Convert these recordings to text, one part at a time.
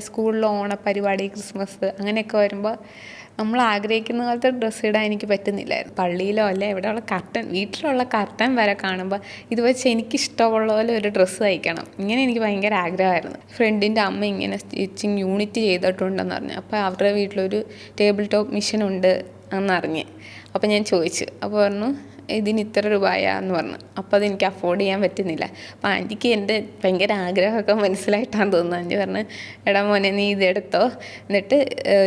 സ്കൂളിൽ ഓണപരിപാടി ക്രിസ്മസ് അങ്ങനെയൊക്കെ വരുമ്പോൾ നമ്മൾ ആഗ്രഹിക്കുന്ന പോലത്തെ ഡ്രസ്സ് ഇടാൻ എനിക്ക് പറ്റുന്നില്ലായിരുന്നു. പള്ളിയിലോ അല്ലെ ഇവിടെയുള്ള കർട്ടൻ വീട്ടിലുള്ള കർട്ടൻ വരെ കാണുമ്പോൾ ഇത് വെച്ച് എനിക്ക് ഇഷ്ടമുള്ള പോലെ ഒരു ഡ്രസ്സ് തയ്ക്കണം. ഇങ്ങനെ എനിക്ക് ഭയങ്കര ആഗ്രഹമായിരുന്നു. ഫ്രണ്ടിന്റെ അമ്മ ഇങ്ങനെ സ്റ്റിച്ചിങ് യൂണിറ്റ് ചെയ്തിട്ടുണ്ടെന്ന് പറഞ്ഞു. അപ്പോൾ അവരുടെ വീട്ടിലൊരു ടേബിൾ ടോപ്പ് മെഷീൻ ഉണ്ട് എന്നറിഞ്ഞ്. അപ്പോൾ ഞാൻ ചോദിച്ചു. അപ്പോൾ പറഞ്ഞു ഇതിന് ഇത്ര രൂപയാന്ന് പറഞ്ഞു. അപ്പോൾ അതെനിക്ക് അഫോർഡ് ചെയ്യാൻ പറ്റുന്നില്ല. അപ്പോൾ ആന്റിക്ക് എന്റെ ഭയങ്കര ആഗ്രഹമൊക്കെ മനസ്സിലായിട്ടാന്ന് തോന്നുന്നു. ആന്റി പറഞ്ഞു എടാ മോനെ നീ ഇതെടുത്തോ എന്നിട്ട്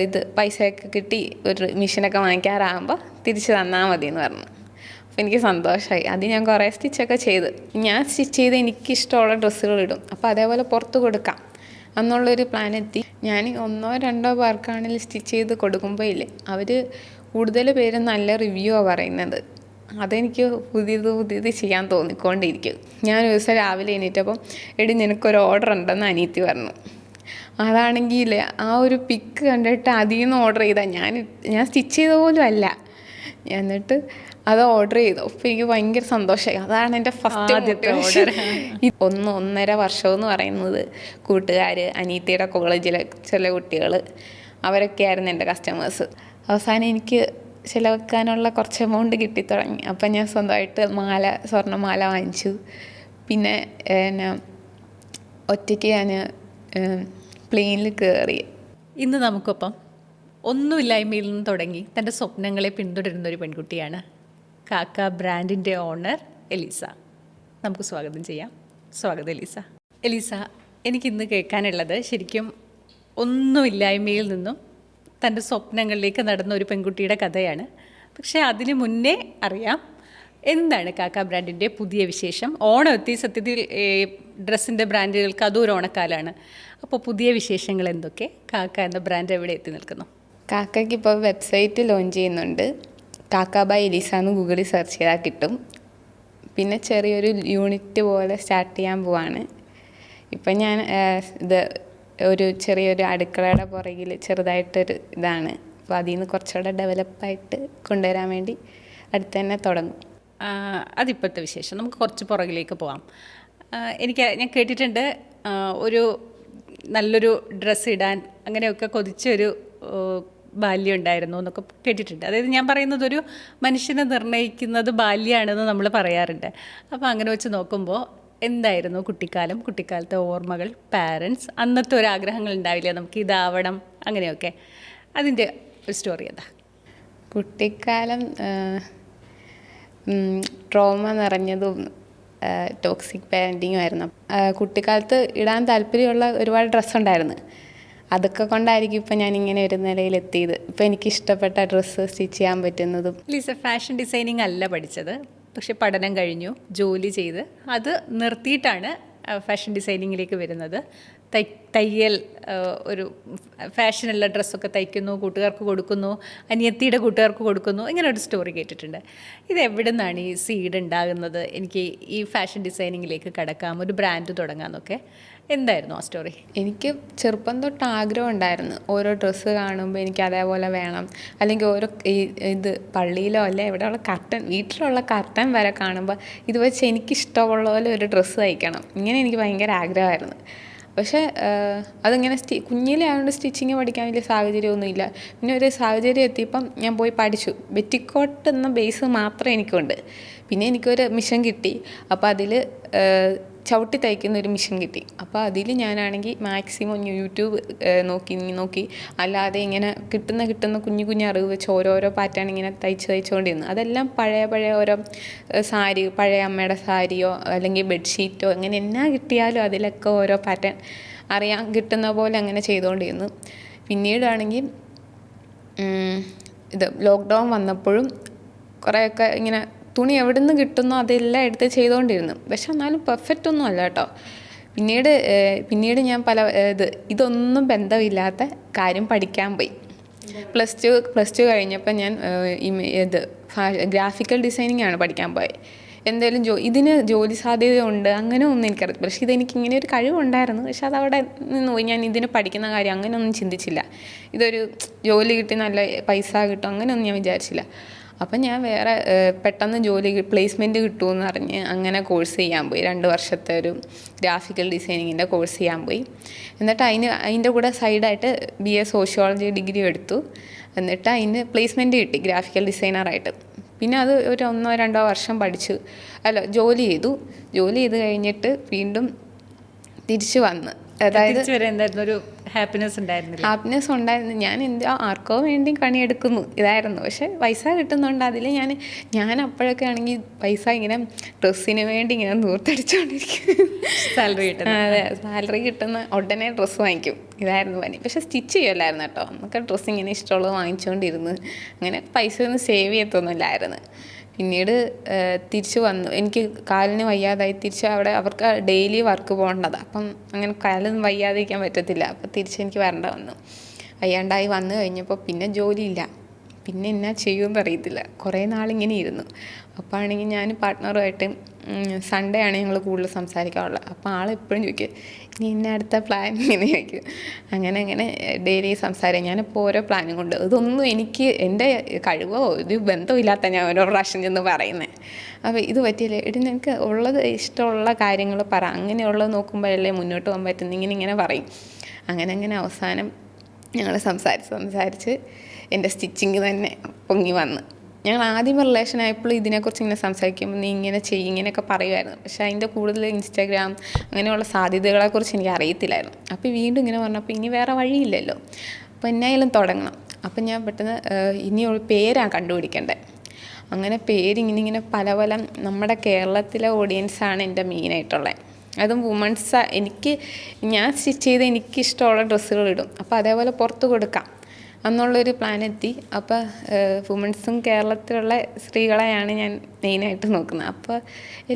ഇത് പൈസയൊക്കെ കിട്ടി ഒരു മെഷീനൊക്കെ വാങ്ങിക്കാറാകുമ്പോൾ തിരിച്ച് തന്നാൽ മതി എന്ന് പറഞ്ഞു. അപ്പോൾ എനിക്ക് സന്തോഷമായി അത് ഞാൻ കുറേ സ്റ്റിച്ചൊക്കെ ചെയ്ത്. ഞാൻ സ്റ്റിച്ച് ചെയ്ത് എനിക്കിഷ്ടമുള്ള ഡ്രസ്സുകൾ ഇടും. അപ്പോൾ അതേപോലെ പുറത്ത് കൊടുക്കാം. എന്നുള്ളൊരു പ്ലാൻ എത്തി. ഞാൻ ഒന്നോ രണ്ടോ പേർക്കാണെങ്കിൽ സ്റ്റിച്ച് ചെയ്ത് കൊടുക്കുമ്പോൾ ഇല്ലേ അവർ കൂടുതൽ പേര് നല്ല റിവ്യൂ ആണ് പറയുന്നത്. അതെനിക്ക് പുതിയത് പുതിയത് ചെയ്യാൻ തോന്നിക്കൊണ്ടിരിക്കും. ഞാൻ ഒരു ദിവസം രാവിലെ എണീറ്റപ്പം എടി നിനക്കൊരു ഓർഡർ ഉണ്ടെന്ന് അനിയത്തി പറഞ്ഞു. അതാണെങ്കിൽ ആ ഒരു പിക്ക് കണ്ടിട്ട് അതിൽ നിന്ന് ഓർഡർ ചെയ്താൽ ഞാൻ ഞാൻ സ്റ്റിച്ച് ചെയ്ത പോലും അല്ല. എന്നിട്ട് അത് ഓർഡർ ചെയ്തു. അപ്പം എനിക്ക് ഭയങ്കര സന്തോഷമായി. അതാണ് എന്റെ ഫസ്റ്റ് ആദ്യത്തെ ഓർഡർ ഒന്ന് ഒന്നര വർഷം എന്ന് പറയുന്നത് കൂട്ടുകാർ അനീത്തിയുടെ കോളേജിലെ ചില കുട്ടികൾ അവരൊക്കെയായിരുന്നു എന്റെ കസ്റ്റമേഴ്സ് അവസാനം എനിക്ക് ചിലവെക്കാനുള്ള കുറച്ച് എമൗണ്ട് കിട്ടിത്തുടങ്ങി അപ്പം ഞാൻ സ്വന്തമായിട്ട് മാല സ്വർണമാല വാങ്ങിച്ചു. പിന്നെ എന്നാ ഒറ്റയ്ക്ക് ഞാൻ പ്ലെയിനിൽ കയറി ഇന്ന് നമുക്കൊപ്പം ഒന്നുമില്ലായ്മയിൽ നിന്ന് തുടങ്ങി തന്റെ സ്വപ്നങ്ങളെ പിന്തുടരുന്ന ഒരു പെൺകുട്ടിയാണ് കാക്ക ബ്രാൻഡിന്റെ ഓണർ എലിസ. നമുക്ക് സ്വാഗതം ചെയ്യാം. സ്വാഗതം എലിസ. എലീസ എനിക്കിന്ന് കേൾക്കാനുള്ളത് ശരിക്കും ഒന്നുമില്ലായ്മയിൽ നിന്നും തന്റെ സ്വപ്നങ്ങളിലേക്ക് നടന്ന ഒരു പെൺകുട്ടിയുടെ കഥയാണ്. പക്ഷേ അതിന് മുന്നേ അറിയാം എന്താണ് കാക്ക ബ്രാൻഡിന്റെ പുതിയ വിശേഷം? ഓണം എത്തി സത്യത്തിൽ ഡ്രസ്സിന്റെ ബ്രാൻഡുകൾക്ക് അതും ഒരു ഓണക്കാലാണ് അപ്പോൾ പുതിയ വിശേഷങ്ങൾ എന്തൊക്കെ? കാക്ക എന്ന ബ്രാൻഡ് എവിടെ എത്തി നിൽക്കുന്നു? കാക്കയ്ക്ക് ഇപ്പോൾ വെബ്സൈറ്റ് ലോഞ്ച് ചെയ്യുന്നുണ്ട്. കാക്ക ബൈ എലിസ എന്ന് ഗൂഗിളിൽ സെർച്ച് ചെയ്താൽ കിട്ടും. പിന്നെ ചെറിയൊരു യൂണിറ്റ് പോലെ സ്റ്റാർട്ട് ചെയ്യാൻ പോവാണ്. ഇപ്പം ഞാൻ ഇത് ഒരു ചെറിയൊരു അടുക്കളയുടെ പുറകിൽ ചെറുതായിട്ടൊരു ഇതാണ്. അപ്പോൾ അതിൽ നിന്ന് കുറച്ചുകൂടെ ഡെവലപ്പായിട്ട് കൊണ്ടുവരാൻ വേണ്ടി അടുത്ത് തന്നെ തുടങ്ങും അതിപ്പോഴത്തെ വിശേഷം. നമുക്ക് കുറച്ച് പുറകിലേക്ക് പോവാം. എനിക്ക് ഞാൻ കേട്ടിട്ടുണ്ട് ഒരു നല്ലൊരു ഡ്രസ്സ് ഇടാൻ അങ്ങനെയൊക്കെ കൊതിച്ചൊരു ബാല്യം ഉണ്ടായിരുന്നു എന്നൊക്കെ കേട്ടിട്ടുണ്ട്. അതായത് ഞാൻ പറയുന്നത് ഒരു മനുഷ്യനെ നിർണയിക്കുന്നത് ബാല്യമാണെന്ന് നമ്മൾ പറയാറുണ്ട്. അപ്പോൾ അങ്ങനെ വെച്ച് നോക്കുമ്പോൾ എന്തായിരുന്നു കുട്ടിക്കാലം കുട്ടിക്കാലത്തെ ഓർമ്മകൾ പാരൻസ് അന്നത്തെ ഒരു ആഗ്രഹങ്ങൾ ഉണ്ടാവില്ലേ? നമുക്ക് ഇതാവണം അങ്ങനെയൊക്കെ. അതിന്റെ ഒരു സ്റ്റോറി എന്താ? കുട്ടിക്കാലം ട്രോമ നിറഞ്ഞതും ടോക്സിക് പാരന്റിങ്ങും ആയിരുന്നു. കുട്ടിക്കാലത്ത് ഇടാൻ താല്പര്യമുള്ള ഒരുപാട് ഡ്രസ്സ് ഉണ്ടായിരുന്നു. അതൊക്കെ കൊണ്ടായിരിക്കും ഇപ്പം ഞാൻ ഇങ്ങനെ ഒരു നിലയിലെത്തിയത്. ഇപ്പം എനിക്ക് ഇഷ്ടപ്പെട്ട ഡ്രസ്സ് സ്റ്റിച്ച് ചെയ്യാൻ പറ്റുന്നതും. ലീസ ഫാഷൻ ഡിസൈനിങ് അല്ല പഠിച്ചത്. പക്ഷെ പഠനം കഴിഞ്ഞു ജോലി ചെയ്ത്. അത് നിർത്തിയിട്ടാണ് ഫാഷൻ ഡിസൈനിങ്ങിലേക്ക് വരുന്നത്. തയ്യൽ ഒരു ഫാഷനുള്ള ഡ്രസ്സൊക്കെ തയ്ക്കുന്നു കൂട്ടുകാർക്ക് കൊടുക്കുന്നു അനിയത്തിയുടെ കൂട്ടുകാർക്ക് കൊടുക്കുന്നു ഇങ്ങനെ ഒരു സ്റ്റോറി കേട്ടിട്ടുണ്ട്. ഇത് എവിടെ നിന്നാണ് ഈ സീഡ് ഉണ്ടാകുന്നത്? എനിക്ക് ഈ ഫാഷൻ ഡിസൈനിങ്ങിലേക്ക് കടക്കാം ഒരു ബ്രാൻഡ് തുടങ്ങാമെന്നൊക്കെ എന്തായിരുന്നു ആ സ്റ്റോറി? എനിക്ക് ചെറുപ്പം തൊട്ട് ആഗ്രഹം ഉണ്ടായിരുന്നു. ഓരോ ഡ്രസ്സ് കാണുമ്പോൾ എനിക്ക് അതേപോലെ വേണം. അല്ലെങ്കിൽ ഓരോ ഇത് പള്ളിയിലോ അല്ലെ ഇവിടെയുള്ള കർട്ടൻ വീട്ടിലുള്ള കർട്ടൻ വരെ കാണുമ്പോൾ ഇത് വെച്ച് എനിക്കിഷ്ടമുള്ള പോലെ ഒരു ഡ്രസ്സ് തയ്ക്കണം. ഇങ്ങനെ എനിക്ക് ഭയങ്കര ആഗ്രഹമായിരുന്നു. പക്ഷേ അതിങ്ങനെ സ്റ്റി കുഞ്ഞിലെ ആയതുകൊണ്ട് സ്റ്റിച്ചിങ് പഠിക്കാൻ വലിയ സാഹചര്യമൊന്നുമില്ല. പിന്നെ ഒരു സാഹചര്യം എത്തിയപ്പം ഞാൻ പോയി പഠിച്ചു. ബെറ്റിക്കോട്ട് എന്ന ബേസ് മാത്രമേ എനിക്കുണ്ട്. പിന്നെ എനിക്കൊരു മിഷൻ കിട്ടി. അപ്പോൾ അതിൽ ചവിട്ടി തയ്ക്കുന്ന ഒരു മിഷൻ കിട്ടി. അപ്പോൾ അതിൽ ഞാനാണെങ്കിൽ മാക്സിമം യൂട്യൂബ് നോക്കി നോക്കി. അല്ലാതെ ഇങ്ങനെ കിട്ടുന്ന കിട്ടുന്ന കുഞ്ഞു കുഞ്ഞു അറിവ് വെച്ച് ഓരോരോ പാറ്റേൺ ഇങ്ങനെ തയ്ച്ച് തയ്ച്ചുകൊണ്ടിരുന്നു അതെല്ലാം പഴയ പഴയ ഓരോ സാരി പഴയ അമ്മയുടെ സാരിയോ അല്ലെങ്കിൽ ബെഡ്ഷീറ്റോ അങ്ങനെ എന്നാ കിട്ടിയാലും അതിലൊക്കെ ഓരോ പാറ്റേൺ അറിയാൻ കിട്ടുന്ന പോലെ അങ്ങനെ ചെയ്തുകൊണ്ടിരുന്നു പിന്നീടാണെങ്കിൽ ഇത് ലോക്ക്ഡൗൺ വന്നപ്പോഴും കുറേയൊക്കെ ഇങ്ങനെ തുണി എവിടെ നിന്ന് കിട്ടുന്നോ അതെല്ലാം എടുത്ത് ചെയ്തുകൊണ്ടിരുന്നു പക്ഷെ എന്നാലും പെർഫെക്റ്റ് ഒന്നും അല്ല കേട്ടോ. പിന്നീട് പിന്നീട് ഞാൻ പല ഇത് ഇതൊന്നും ബന്ധമില്ലാത്ത കാര്യം പഠിക്കാൻ പോയി. പ്ലസ് ടു പ്ലസ് ടു കഴിഞ്ഞപ്പോൾ ഞാൻ ഇത് ഗ്രാഫിക്കൽ ഡിസൈനിങ് ആണ് പഠിക്കാൻ പോയത് എന്തായാലും ജോ ഇതിന് ജോലി സാധ്യതയുണ്ട് അങ്ങനെ ഒന്നും എനിക്കറിയില്ല പക്ഷേ ഇതെനിക്ക് ഇങ്ങനെ ഒരു കഴിവുണ്ടായിരുന്നു. പക്ഷെ അതവിടെ നിന്ന് പോയി. ഞാൻ ഇതിന് പഠിക്കുന്ന കാര്യം അങ്ങനെയൊന്നും ചിന്തിച്ചില്ല. ഇതൊരു ജോലി കിട്ടി നല്ല പൈസ കിട്ടും അങ്ങനെയൊന്നും ഞാൻ വിചാരിച്ചില്ല. അപ്പം ഞാൻ വേറെ പെട്ടെന്ന് ജോലി പ്ലേസ്മെന്റ് കിട്ടുമെന്ന് അറിഞ്ഞ് അങ്ങനെ കോഴ്സ് ചെയ്യാൻ പോയി. രണ്ട് വർഷത്തെ ഒരു ഗ്രാഫിക്കൽ ഡിസൈനിങ്ങിന്റെ കോഴ്സ് ചെയ്യാൻ പോയി. എന്നിട്ട് അതിന് അതിന്റെ കൂടെ സൈഡായിട്ട് ബി എ സോഷ്യോളജി ഡിഗ്രി എടുത്തു. എന്നിട്ട് അതിന് പ്ലേസ്മെന്റ് കിട്ടി ഗ്രാഫിക്കൽ ഡിസൈനറായിട്ട് പിന്നെ അത് ഒരു ഒന്നോ രണ്ടോ വർഷം പഠിച്ചു. അല്ല ജോലി ചെയ്തു. ജോലി ചെയ്ത് കഴിഞ്ഞിട്ട് വീണ്ടും തിരിച്ചു വന്ന്. അതായത് ഒരു ഹാപ്പിനെസ് ഉണ്ടായിരുന്നില്ല. ഹാപ്പിനെസ് ഉണ്ടായിരുന്നു. ഞാൻ എന്തോ ആർക്കോ വേണ്ടി പണിയെടുക്കുന്നു. ഇതായിരുന്നു. പക്ഷെ പൈസ കിട്ടുന്നുണ്ട് അതിൽ ഞാൻ ഞാൻ അപ്പോഴൊക്കെ ആണെങ്കിൽ പൈസ ഇങ്ങനെ ഡ്രസ്സിന് വേണ്ടി ഇങ്ങനെ നൂർത്തടിച്ചുകൊണ്ടിരിക്കും സാലറി കിട്ടുന്ന. അതെ. സാലറി കിട്ടുന്ന ഉടനെ ഡ്രസ്സ് വാങ്ങിക്കും. ഇതായിരുന്നു പണി. പക്ഷെ സ്റ്റിച്ച് ചെയ്യല്ലായിരുന്നു കേട്ടോ. നമുക്ക് ഡ്രസ്സ് ഇങ്ങനെ ഇഷ്ടമുള്ളത് വാങ്ങിച്ചുകൊണ്ടിരുന്നു അങ്ങനെ പൈസ ഒന്നും സേവ് ചെയ്യത്തൊന്നുമില്ലായിരുന്നു. പിന്നീട് തിരിച്ചു വന്നു. എനിക്ക് കാലിന് വയ്യാതായി തിരിച്ച് അവിടെ അവർക്ക് ഡെയിലി വർക്ക് പോകേണ്ടതാണ്. അപ്പം അങ്ങനെ കാലൊന്നും വയ്യാതിരിക്കാൻ പറ്റത്തില്ല. അപ്പം തിരിച്ച് എനിക്ക് വരേണ്ട വന്നു. വയ്യാണ്ടായി വന്നു കഴിഞ്ഞപ്പോൾ പിന്നെ ജോലിയില്ല. പിന്നെ എന്നാ ചെയ്യുമെന്ന് അറിയത്തില്ല. കുറേ നാളിങ്ങനെ ഇരുന്നു. അപ്പോൾ ആണെങ്കിൽ ഞാൻ പാർട്ട്ണറുമായിട്ട് സൺഡേ ആണ് ഞങ്ങൾ കൂടുതൽ സംസാരിക്കാറുള്ളത്. അപ്പോൾ ആൾ എപ്പോഴും ചോദിക്കും ഇനി ഇന്ന അടുത്ത പ്ലാൻ ഇങ്ങനെ ചോദിക്കും. അങ്ങനെ അങ്ങനെ ഡെയിലി സംസാരം. ഞാനിപ്പോൾ ഓരോ പ്ലാനും കൊണ്ട് ഇതൊന്നും എനിക്ക് എന്റെ കഴിവോ? ഒരു ബന്ധമില്ലാത്ത ഞാൻ ഓരോ പ്രാവശ്യം ചെന്ന് പറയുന്നത് അപ്പോൾ ഇത് പറ്റിയില്ലേ? എടി നിനക്ക് ഉള്ളത് ഇഷ്ടമുള്ള കാര്യങ്ങൾ പറ. അങ്ങനെയുള്ളത് നോക്കുമ്പോഴല്ലേ മുന്നോട്ട് പോകാൻ പറ്റുന്നത് ഇങ്ങനെ ഇങ്ങനെ പറയും. അങ്ങനെ അങ്ങനെ അവസാനം ഞങ്ങൾ സംസാരിച്ച് സംസാരിച്ച് എന്റെ സ്റ്റിച്ചിങ് തന്നെ പൊങ്ങി വന്ന്. ഞങ്ങൾ ആദ്യം റിലേഷൻ ആയപ്പോൾ ഇതിനെക്കുറിച്ച് ഇങ്ങനെ സംസാരിക്കുമ്പോൾ നീ ഇങ്ങനെ ചെയ്യും ഇങ്ങനെയൊക്കെ പറയുമായിരുന്നു. പക്ഷേ അതിന്റെ കൂടുതൽ ഇൻസ്റ്റാഗ്രാം അങ്ങനെയുള്ള സാധ്യതകളെക്കുറിച്ച് എനിക്ക് അറിയത്തില്ലായിരുന്നു. അപ്പോൾ വീണ്ടും ഇങ്ങനെ പറഞ്ഞപ്പോൾ ഇനി വേറെ വഴിയില്ലല്ലോ. അപ്പോൾ എന്നായാലും തുടങ്ങണം. അപ്പം ഞാൻ പെട്ടെന്ന് ഇനി ഒരു പേരാണ് കണ്ടുപിടിക്കേണ്ടത്. അങ്ങനെ പേരിങ്ങനെ ഇങ്ങനെ പല പല നമ്മുടെ കേരളത്തിലെ ഓഡിയൻസാണ് എന്റെ മെയിനായിട്ടുള്ളത് അതും വുമൺസ് എനിക്ക് ഞാൻ സ്റ്റിച്ച് ചെയ്ത് എനിക്കിഷ്ടമുള്ള ഡ്രസ്സുകൾ ഇടും. അപ്പോൾ അതേപോലെ പുറത്ത് കൊടുക്കാം. എന്നുള്ളൊരു പ്ലാൻ എത്തി. അപ്പോൾ വുമൺസും കേരളത്തിലുള്ള സ്ത്രീകളെയാണ് ഞാൻ മെയിനായിട്ട് നോക്കുന്നത്. അപ്പോൾ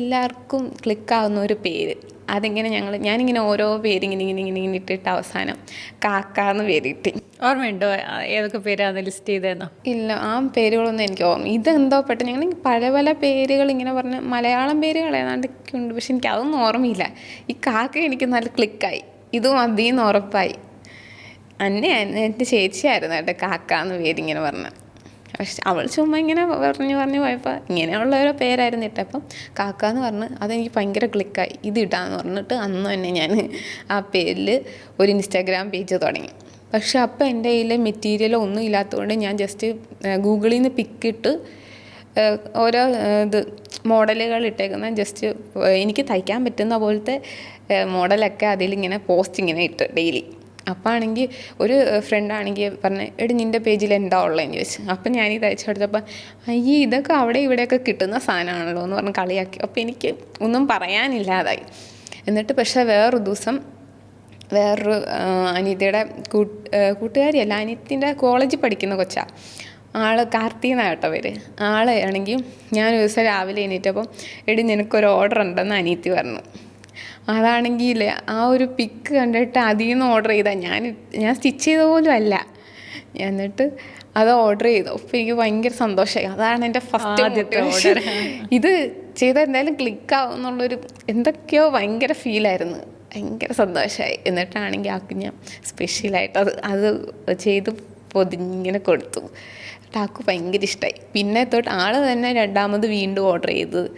എല്ലാവർക്കും ക്ലിക്കാവുന്ന ഒരു പേര്. അതിങ്ങനെ ഞങ്ങൾ ഞാനിങ്ങനെ ഓരോ പേരിങ്ങനെ ഇങ്ങനെ ഇങ്ങനെ ഇങ്ങനെ ഇട്ടിട്ട് അവസാനം കാക്ക എന്ന് പേര് പേരിട്ടി ഓർമ്മയുണ്ടോ? ഏതൊക്കെ പേരാണ് ലിസ്റ്റ് ചെയ്തതെന്നോ ഇല്ല ആ പേരുകളൊന്നും എനിക്ക് ഓർമ്മ ഇതെന്തോ പെട്ടെന്ന് ഞങ്ങൾ പല പല പേരുകൾ ഇങ്ങനെ പറഞ്ഞ് മലയാളം പേരുകൾ ഏതാണ്ടൊക്കെ ഉണ്ട് പക്ഷെ എനിക്ക് അതൊന്നും ഓർമ്മയില്ല. ഈ കാക്ക എനിക്ക് നല്ല ക്ലിക്കായി ഇതും അതിന്ന് ഉറപ്പായി. അന്നെ എന്റെ ചേച്ചിയായിരുന്നു കേട്ടോ കാക്ക എന്ന് പേരിങ്ങനെ പറഞ്ഞ. പക്ഷെ അവൾ ചുമ്മാ ഇങ്ങനെ പറഞ്ഞു പറഞ്ഞു പോയപ്പോൾ ഇങ്ങനെയുള്ള ഓരോ പേരായിരുന്നു ഇട്ടപ്പം കാക്ക എന്ന് പറഞ്ഞ് അതെനിക്ക് ഭയങ്കര ക്ലിക്കായി ഇത് ഇടാന്ന് പറഞ്ഞിട്ട് അന്ന് തന്നെ ഞാൻ ആ പേരിൽ ഒരു ഇൻസ്റ്റാഗ്രാം പേജ് തുടങ്ങി. പക്ഷെ അപ്പോൾ എന്റെ കയ്യിൽ മെറ്റീരിയൽ ഒന്നും ഇല്ലാത്തതുകൊണ്ട് ഞാൻ ജസ്റ്റ് ഗൂഗിളിൽ നിന്ന് പിക്കിട്ട് ഓരോ ഇത് മോഡലുകൾ ഇട്ടേക്കുന്ന ജസ്റ്റ് എനിക്ക് തയ്ക്കാൻ പറ്റുന്ന പോലത്തെ മോഡലൊക്കെ അതിലിങ്ങനെ പോസ്റ്റ് ഇങ്ങനെ ഇട്ട് ഡെയിലി. അപ്പം ആണെങ്കിൽ ഒരു ഫ്രണ്ട് ആണെങ്കിൽ പറഞ്ഞു എടി നിന്റെ പേജിൽ എന്താ ഉള്ളതെന്ന് ചോദിച്ചു. അപ്പം ഞാൻ ഇത് അയച്ചു കൊടുത്തപ്പോൾ അയ്യേ ഇതൊക്കെ അവിടെ ഇവിടെയൊക്കെ കിട്ടുന്ന സാധനമാണല്ലോ എന്ന് പറഞ്ഞ് കളിയാക്കി. അപ്പോൾ എനിക്ക് ഒന്നും പറയാനില്ലാതായി. എന്നിട്ട് പക്ഷേ വേറൊരു ദിവസം വേറൊരു അനിതയുടെ കൂട്ട് കൂട്ടുകാരിയല്ല അനിയത്തിന്റെ കോളേജിൽ പഠിക്കുന്ന കൊച്ചാ. ആൾ കാർത്തികനാണ് കേട്ടോ പേര്. ആൾ ആണെങ്കിൽ ഞാൻ ഒരു ദിവസം രാവിലെ എണീറ്റപ്പം എടി നിനക്കൊരു ഓർഡർ ഉണ്ടെന്ന് അനിയത്തി പറഞ്ഞു. അതാണെങ്കിൽ ആ ഒരു പിക്ക് കണ്ടിട്ട് അതിൽ നിന്ന് ഓർഡർ ചെയ്താൽ ഞാൻ ഞാൻ സ്റ്റിച്ച് ചെയ്ത പോലും അല്ല. എന്നിട്ട് അത് ഓർഡർ ചെയ്തു. അപ്പോൾ എനിക്ക് ഭയങ്കര സന്തോഷമായി. അതാണ് എന്റെ ഫസ്റ്റ് ആദ്യത്തെ ഓർഡർ ഇത് ചെയ്താൽ എന്തായാലും ക്ലിക്ക് ആവും എന്നുള്ളൊരു എന്തൊക്കെയോ ഭയങ്കര ഫീലായിരുന്നു ഭയങ്കര സന്തോഷമായി. എന്നിട്ടാണെങ്കിൽ ആൾക്ക് ഞാൻ സ്പെഷ്യലായിട്ട് അത് അത് ചെയ്ത് പൊതിഞ്ഞിങ്ങനെ കൊടുത്തു. ടാക്കു ഭയങ്കര ഇഷ്ടമായി പിന്നെ തൊട്ട് ആൾ തന്നെ രണ്ടാമത് വീണ്ടും ഓർഡർ ചെയ്തത്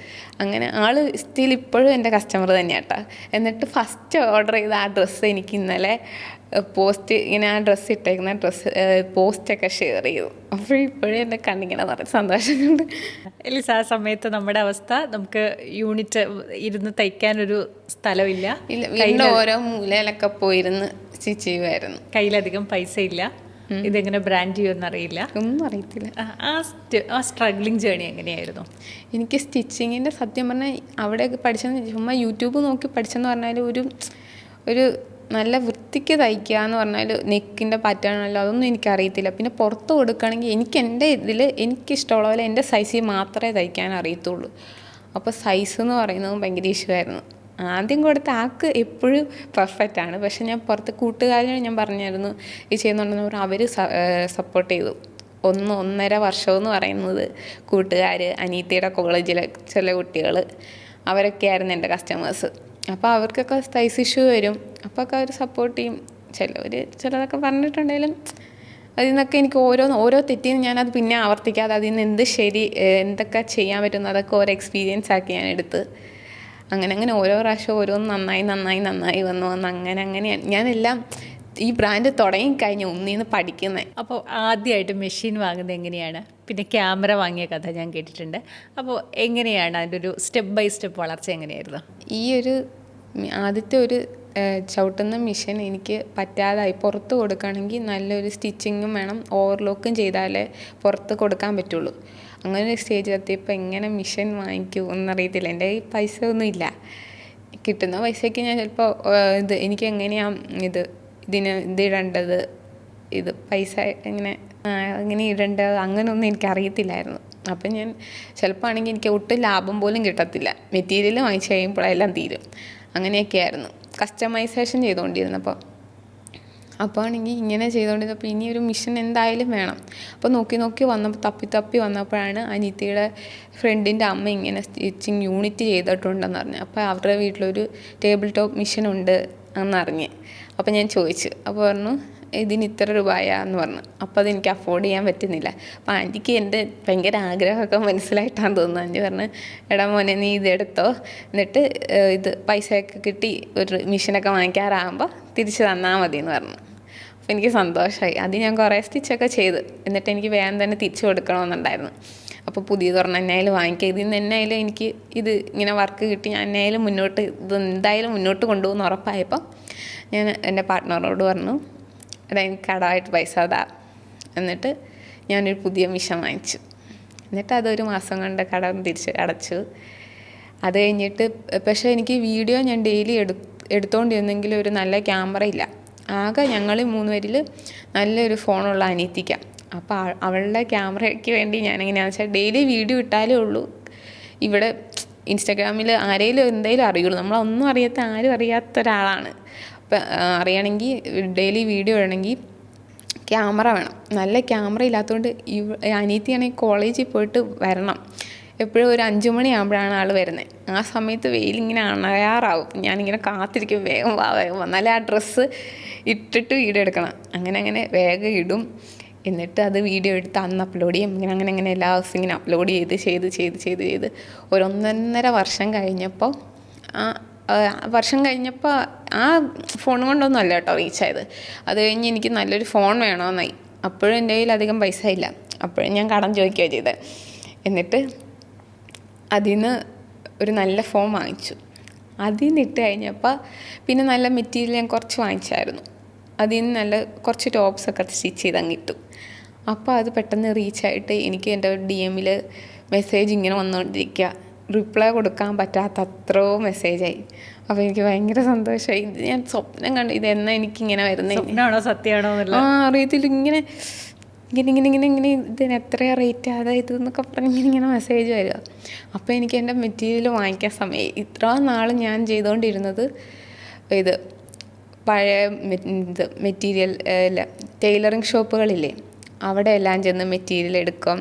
അങ്ങനെ ആൾ സ്റ്റിൽ ഇപ്പോഴും എന്റെ കസ്റ്റമർ തന്നെയാണ് കേട്ടോ എന്നിട്ട് ഫസ്റ്റ് ഓർഡർ ചെയ്ത ആ ഡ്രസ്സ് എനിക്ക് ഇന്നലെ പോസ്റ്റ് ഇങ്ങനെ ആ ഡ്രസ്സ് ഇട്ടേക്കുന്ന ഡ്രസ്സ് പോസ്റ്റൊക്കെ ഷെയർ ചെയ്തു. അപ്പോൾ ഇപ്പോഴും എന്റെ കണ്ണിങ്ങനെ നിറയെ സന്തോഷമുണ്ട്. എലിസ ആ സമയത്ത് നമ്മുടെ അവസ്ഥ നമുക്ക് യൂണിറ്റ് ഇരുന്ന് തയ്ക്കാനൊരു സ്ഥലമില്ല. ഇല്ല വീണ്ടും ഓരോ മൂലയിലൊക്കെ പോയിരുന്ന് സ്റ്റിച്ച് ചെയ്യുമായിരുന്നു കയ്യിലധികം പൈസ ഇല്ല ഇതെങ്ങനെ ബ്രാൻഡ് ചെയ്യുമെന്ന് അറിയില്ല. ഒന്നും അറിയത്തില്ല. ആ, സ്ട്രഗ്ലിംഗ് ജേണി എങ്ങനെയായിരുന്നു? എനിക്ക് സ്റ്റിച്ചിങ്ങിന്റെ സത്യം പറഞ്ഞാൽ അവിടെ പഠിച്ചെന്ന് ചുമ്മാ യൂട്യൂബ് നോക്കി പഠിച്ചെന്ന് പറഞ്ഞാൽ ഒരു ഒരു നല്ല വൃത്തിക്ക് തയ്ക്കുക എന്ന് പറഞ്ഞാൽ നെക്കിന്റെ പാറ്റേൺ അല്ല അതൊന്നും എനിക്കറിയത്തില്ല പിന്നെ പുറത്ത് കൊടുക്കുകയാണെങ്കിൽ എനിക്ക് എന്റെ ഇതിൽ എനിക്കിഷ്ടമുള്ള പോലെ എന്റെ സൈസിൽ മാത്രമേ തയ്ക്കാൻ അറിയത്തുള്ളൂ. അപ്പോൾ സൈസ് എന്ന് പറയുന്നതും ഭയങ്കര ഇഷ്യൂ ആയിരുന്നു. ആദ്യം കൊടുത്ത ആൾക്ക് എപ്പോഴും പെർഫെക്റ്റ് ആണ്. പക്ഷെ ഞാൻ പുറത്ത് കൂട്ടുകാരിനെ ഞാൻ പറഞ്ഞായിരുന്നു ഈ ചെയ്യുന്നുണ്ടെന്ന് പറഞ്ഞാൽ അവർ സപ്പോർട്ട് ചെയ്തു. ഒന്ന് ഒന്നര വർഷമെന്ന് പറയുന്നത് കൂട്ടുകാർ അനീത്തിയുടെ കോളേജിലെ ചില കുട്ടികൾ അവരൊക്കെ ആയിരുന്നു എന്റെ കസ്റ്റമേഴ്സ് അപ്പോൾ അവർക്കൊക്കെ സൈസ് ഇഷ്യൂ വരും. അപ്പോൾ ഒക്കെ അവർ സപ്പോർട്ട് ചെയ്യും. ചിലവർ ചിലതൊക്കെ പറഞ്ഞിട്ടുണ്ടെങ്കിലും അതിൽ നിന്നൊക്കെ എനിക്ക് ഓരോ ഓരോ തെറ്റിന്ന് ഞാനത് പിന്നെ ആവർത്തിക്കാതെ അതിൽ നിന്ന് എന്ത് ശരി എന്തൊക്കെ ചെയ്യാൻ പറ്റുന്നു അതൊക്കെ ഓരോ എക്സ്പീരിയൻസ് ആക്കി ഞാൻ എടുത്ത്. അങ്ങനെ അങ്ങനെ ഓരോ പ്രാവശ്യം ഓരോന്ന് നന്നായി നന്നായി നന്നായി വന്നു വന്ന് അങ്ങനെ അങ്ങനെ. ഞാനെല്ലാം ഈ ബ്രാൻഡ് തുടങ്ങിക്കഴിഞ്ഞ് ഒന്നിന്ന് പഠിക്കുന്നത് അപ്പോൾ ആദ്യമായിട്ട് മെഷീൻ വാങ്ങുന്നത് എങ്ങനെയാണ്? പിന്നെ ക്യാമറ വാങ്ങിയ കഥ ഞാൻ കേട്ടിട്ടുണ്ട്. അപ്പോൾ എങ്ങനെയാണ് അതിന്റെ ഒരു സ്റ്റെപ്പ് ബൈ സ്റ്റെപ്പ് വളർച്ച എങ്ങനെയായിരുന്നു? ഈ ഒരു ആദ്യത്തെ ഒരു ചവിട്ടുന്ന മിഷൻ എനിക്ക് പറ്റാതായി. പുറത്ത് കൊടുക്കുകയാണെങ്കിൽ നല്ലൊരു സ്റ്റിച്ചിങ്ങും വേണം. ഓവർലോക്കും ചെയ്താലേ പുറത്ത് കൊടുക്കാൻ പറ്റുള്ളൂ. അങ്ങനെ ഒരു സ്റ്റേജ് എത്തിയപ്പോൾ എങ്ങനെ മിഷൻ വാങ്ങിക്കൂ എന്നറിയത്തില്ല. എന്റെ കയ്യിൽ പൈസ ഒന്നും ഇല്ല. കിട്ടുന്ന പൈസയ്ക്ക് ഞാൻ ചിലപ്പോൾ ഇത് എനിക്ക് എങ്ങനെയാണ് ഇത് ഇതിന് ഇത് ഇടേണ്ടത്? ഇത് പൈസ എങ്ങനെ എങ്ങനെ ഇടേണ്ടത്? അങ്ങനെയൊന്നും എനിക്ക് അറിയത്തില്ലായിരുന്നു. അപ്പം ഞാൻ ചിലപ്പോൾ ആണെങ്കിൽ എനിക്ക് ഒട്ടും ലാഭം പോലും കിട്ടത്തില്ല. മെറ്റീരിയൽ വാങ്ങിച്ച് കഴിയുമ്പോഴെല്ലാം തീരും. അങ്ങനെയൊക്കെ ആയിരുന്നു കസ്റ്റമൈസേഷൻ ചെയ്തുകൊണ്ടിരുന്നപ്പോൾ അപ്പോൾ ആണെങ്കിൽ ഇങ്ങനെ ചെയ്തുകൊണ്ടിരുന്നപ്പോൾ ഇനി ഒരു മിഷൻ എന്തായാലും വേണം. അപ്പോൾ നോക്കി നോക്കി വന്നപ്പോൾ തപ്പി തപ്പി വന്നപ്പോഴാണ് അനിയത്തിയുടെ ഫ്രണ്ടിന്റെ അമ്മ ഇങ്ങനെ സ്റ്റിച്ചിങ് യൂണിറ്റ് ചെയ്തിട്ടുണ്ടെന്ന് പറഞ്ഞു അപ്പോൾ അവരുടെ വീട്ടിലൊരു ടേബിൾ ടോപ്പ് മിഷൻ ഉണ്ട് എന്നറിഞ്ഞ്. അപ്പോൾ ഞാൻ ചോദിച്ചു. അപ്പോൾ പറഞ്ഞു ഇതിന് ഇത്ര രൂപയാന്ന് പറഞ്ഞു. അപ്പോൾ അത് എനിക്ക് അഫോർഡ് ചെയ്യാൻ പറ്റുന്നില്ല. അപ്പോൾ ആന്റിക്ക് എന്റെ ഭയങ്കര ആഗ്രഹമൊക്കെ മനസ്സിലായിട്ടാണ് തോന്നുന്നത് ആന്റി പറഞ്ഞു എടാ മോനെ നീ ഇതെടുത്തോ എന്നിട്ട് ഇത് പൈസയൊക്കെ കിട്ടി. ഒരു മിഷനൊക്കെ വാങ്ങിക്കാറാകുമ്പോൾ തിരിച്ച് തന്നാൽ മതി എന്ന് പറഞ്ഞു. അപ്പോൾ എനിക്ക് സന്തോഷമായി അത് ഞാൻ കുറേ സ്റ്റിച്ചൊക്കെ ചെയ്ത്. എന്നിട്ട് എനിക്ക് വേഗം തന്നെ തിരിച്ചു കൊടുക്കണമെന്നുണ്ടായിരുന്നു. അപ്പോൾ പുതിയതൊരെണ്ണം എന്നായാലും വാങ്ങിക്കുക. ഇതിൽ നിന്ന് എന്നായാലും എനിക്ക് ഇത് ഇങ്ങനെ വർക്ക് കിട്ടി. ഞാൻ എന്നായാലും മുന്നോട്ട് ഇത് എന്തായാലും മുന്നോട്ട് കൊണ്ടുപോകുന്ന ഉറപ്പായപ്പോൾ ഞാൻ എന്റെ പാർട്ട്ണറോട് പറഞ്ഞു എടാ എനിക്ക് കടമായിട്ട് പൈസ അതാ എന്നിട്ട് ഞാനൊരു പുതിയ മിഷൻ വാങ്ങിച്ചു. എന്നിട്ട് അതൊരു മാസം കൊണ്ട് കടം തിരിച്ച് അടച്ചു. അത് കഴിഞ്ഞിട്ട് പക്ഷേ എനിക്ക് വീഡിയോ ഞാൻ ഡെയിലി എടു എടുത്തുകൊണ്ടിരുന്നെങ്കിൽ ഒരു നല്ല ക്യാമറ ഇല്ല. ആകെ ഞങ്ങൾ മൂന്ന് പേരിൽ നല്ലൊരു ഫോണുള്ള അനിയത്തിക്കാം. അപ്പോൾ അവളുടെ ക്യാമറയ്ക്ക് വേണ്ടി ഞാൻ എങ്ങനെയാണെന്ന് വെച്ചാൽ ഡെയിലി വീഡിയോ ഇട്ടാലേ ഉള്ളൂ. ഇവിടെ ഇൻസ്റ്റാഗ്രാമിൽ ആരെങ്കിലും എന്തെങ്കിലും അറിയുള്ളൂ. നമ്മളൊന്നും അറിയാത്ത ആരും അറിയാത്ത ഒരാളാണ്. അപ്പം അറിയണമെങ്കിൽ ഡെയിലി വീഡിയോ ഇടണമെങ്കിൽ ക്യാമറ വേണം. നല്ല ക്യാമറ ഇല്ലാത്തതുകൊണ്ട് ഇവ അനിയത്തിയാണെങ്കിൽ കോളേജിൽ പോയിട്ട് വരണം. എപ്പോഴും ഒരു അഞ്ചു മണിയാകുമ്പോഴാണ് ആൾ വരുന്നത് ആ സമയത്ത് വെയിലിങ്ങനെ അണയാറാവും. ഞാനിങ്ങനെ കാത്തിരിക്കും. വേഗം വാ വേഗം വന്നാലേ ആ ഡ്രസ്സ് ഇട്ടിട്ട് വീഡിയോ എടുക്കണം. അങ്ങനെ അങ്ങനെ വേഗം ഇടും. എന്നിട്ട് അത് വീഡിയോ എടുത്ത് അന്ന് അപ്ലോഡ് ചെയ്യും. ഇങ്ങനെ അങ്ങനെ അങ്ങനെ എല്ലാ ദിവസവും ഇങ്ങനെ അപ്ലോഡ് ചെയ്ത് ചെയ്ത് ചെയ്ത് ചെയ്ത് ചെയ്ത് ഒരൊന്നൊന്നര വർഷം കഴിഞ്ഞപ്പോൾ ആ വർഷം കഴിഞ്ഞപ്പോൾ ആ ഫോൺ കൊണ്ടൊന്നും അല്ല കേട്ടോ റീച്ച് ആയത്. അത് കഴിഞ്ഞ് എനിക്ക് നല്ലൊരു ഫോൺ വേണമെന്നായി. അപ്പോഴും എന്റെ കയ്യിൽ അധികം പൈസ ഇല്ല. അപ്പോഴും ഞാൻ കടം ചോദിക്കുകയാണ് ചെയ്തത് എന്നിട്ട് അതിൽ നിന്ന് ഒരു നല്ല ഫോൺ വാങ്ങിച്ചു. അതിൽ നിന്ന് ഇട്ട് കഴിഞ്ഞപ്പോൾ പിന്നെ നല്ല മെറ്റീരിയൽ ഞാൻ കുറച്ച് വാങ്ങിച്ചായിരുന്നു. അതിൽ നിന്ന് നല്ല കുറച്ച് ടോപ്സൊക്കെ സ്റ്റിച്ച് ചെയ്ത് അങ്ങ് ഇട്ടു. അപ്പോൾ അത് പെട്ടെന്ന് റീച്ചായിട്ട് എനിക്ക് എന്റെ ഡി എമ്മിൽ മെസ്സേജ് ഇങ്ങനെ വന്നുകൊണ്ടിരിക്കുക റിപ്ലൈ കൊടുക്കാൻ പറ്റാത്ത അത്രയോ മെസ്സേജായി അപ്പോൾ എനിക്ക് ഭയങ്കര സന്തോഷമായി. ഇത് ഞാൻ സ്വപ്നം കണ്ടു ഇത് എന്നാ എനിക്കിങ്ങനെ വരുന്നത് സത്യമാണോ ആ അറിയത്തില്ല. ഇങ്ങനെ ഇങ്ങനെ ഇങ്ങനെ ഇങ്ങനെ ഇങ്ങനെ ഇതിന് എത്രയാണ് റേറ്റ് അതായത് എന്നൊക്കെ പറഞ്ഞ് ഇങ്ങനെ ഇങ്ങനെ മെസ്സേജ് വരിക. അപ്പോൾ എനിക്ക് എന്റെ മെറ്റീരിയൽ വാങ്ങിക്കാൻ സമയം ഇത്ര നാൾ ഞാൻ ചെയ്തുകൊണ്ടിരുന്നത് ഇത് പഴയ ഇത് മെറ്റീരിയൽ ടൈലറിങ് ഷോപ്പുകളില്ലേ അവിടെ എല്ലാം ചെന്ന് മെറ്റീരിയൽ എടുക്കും.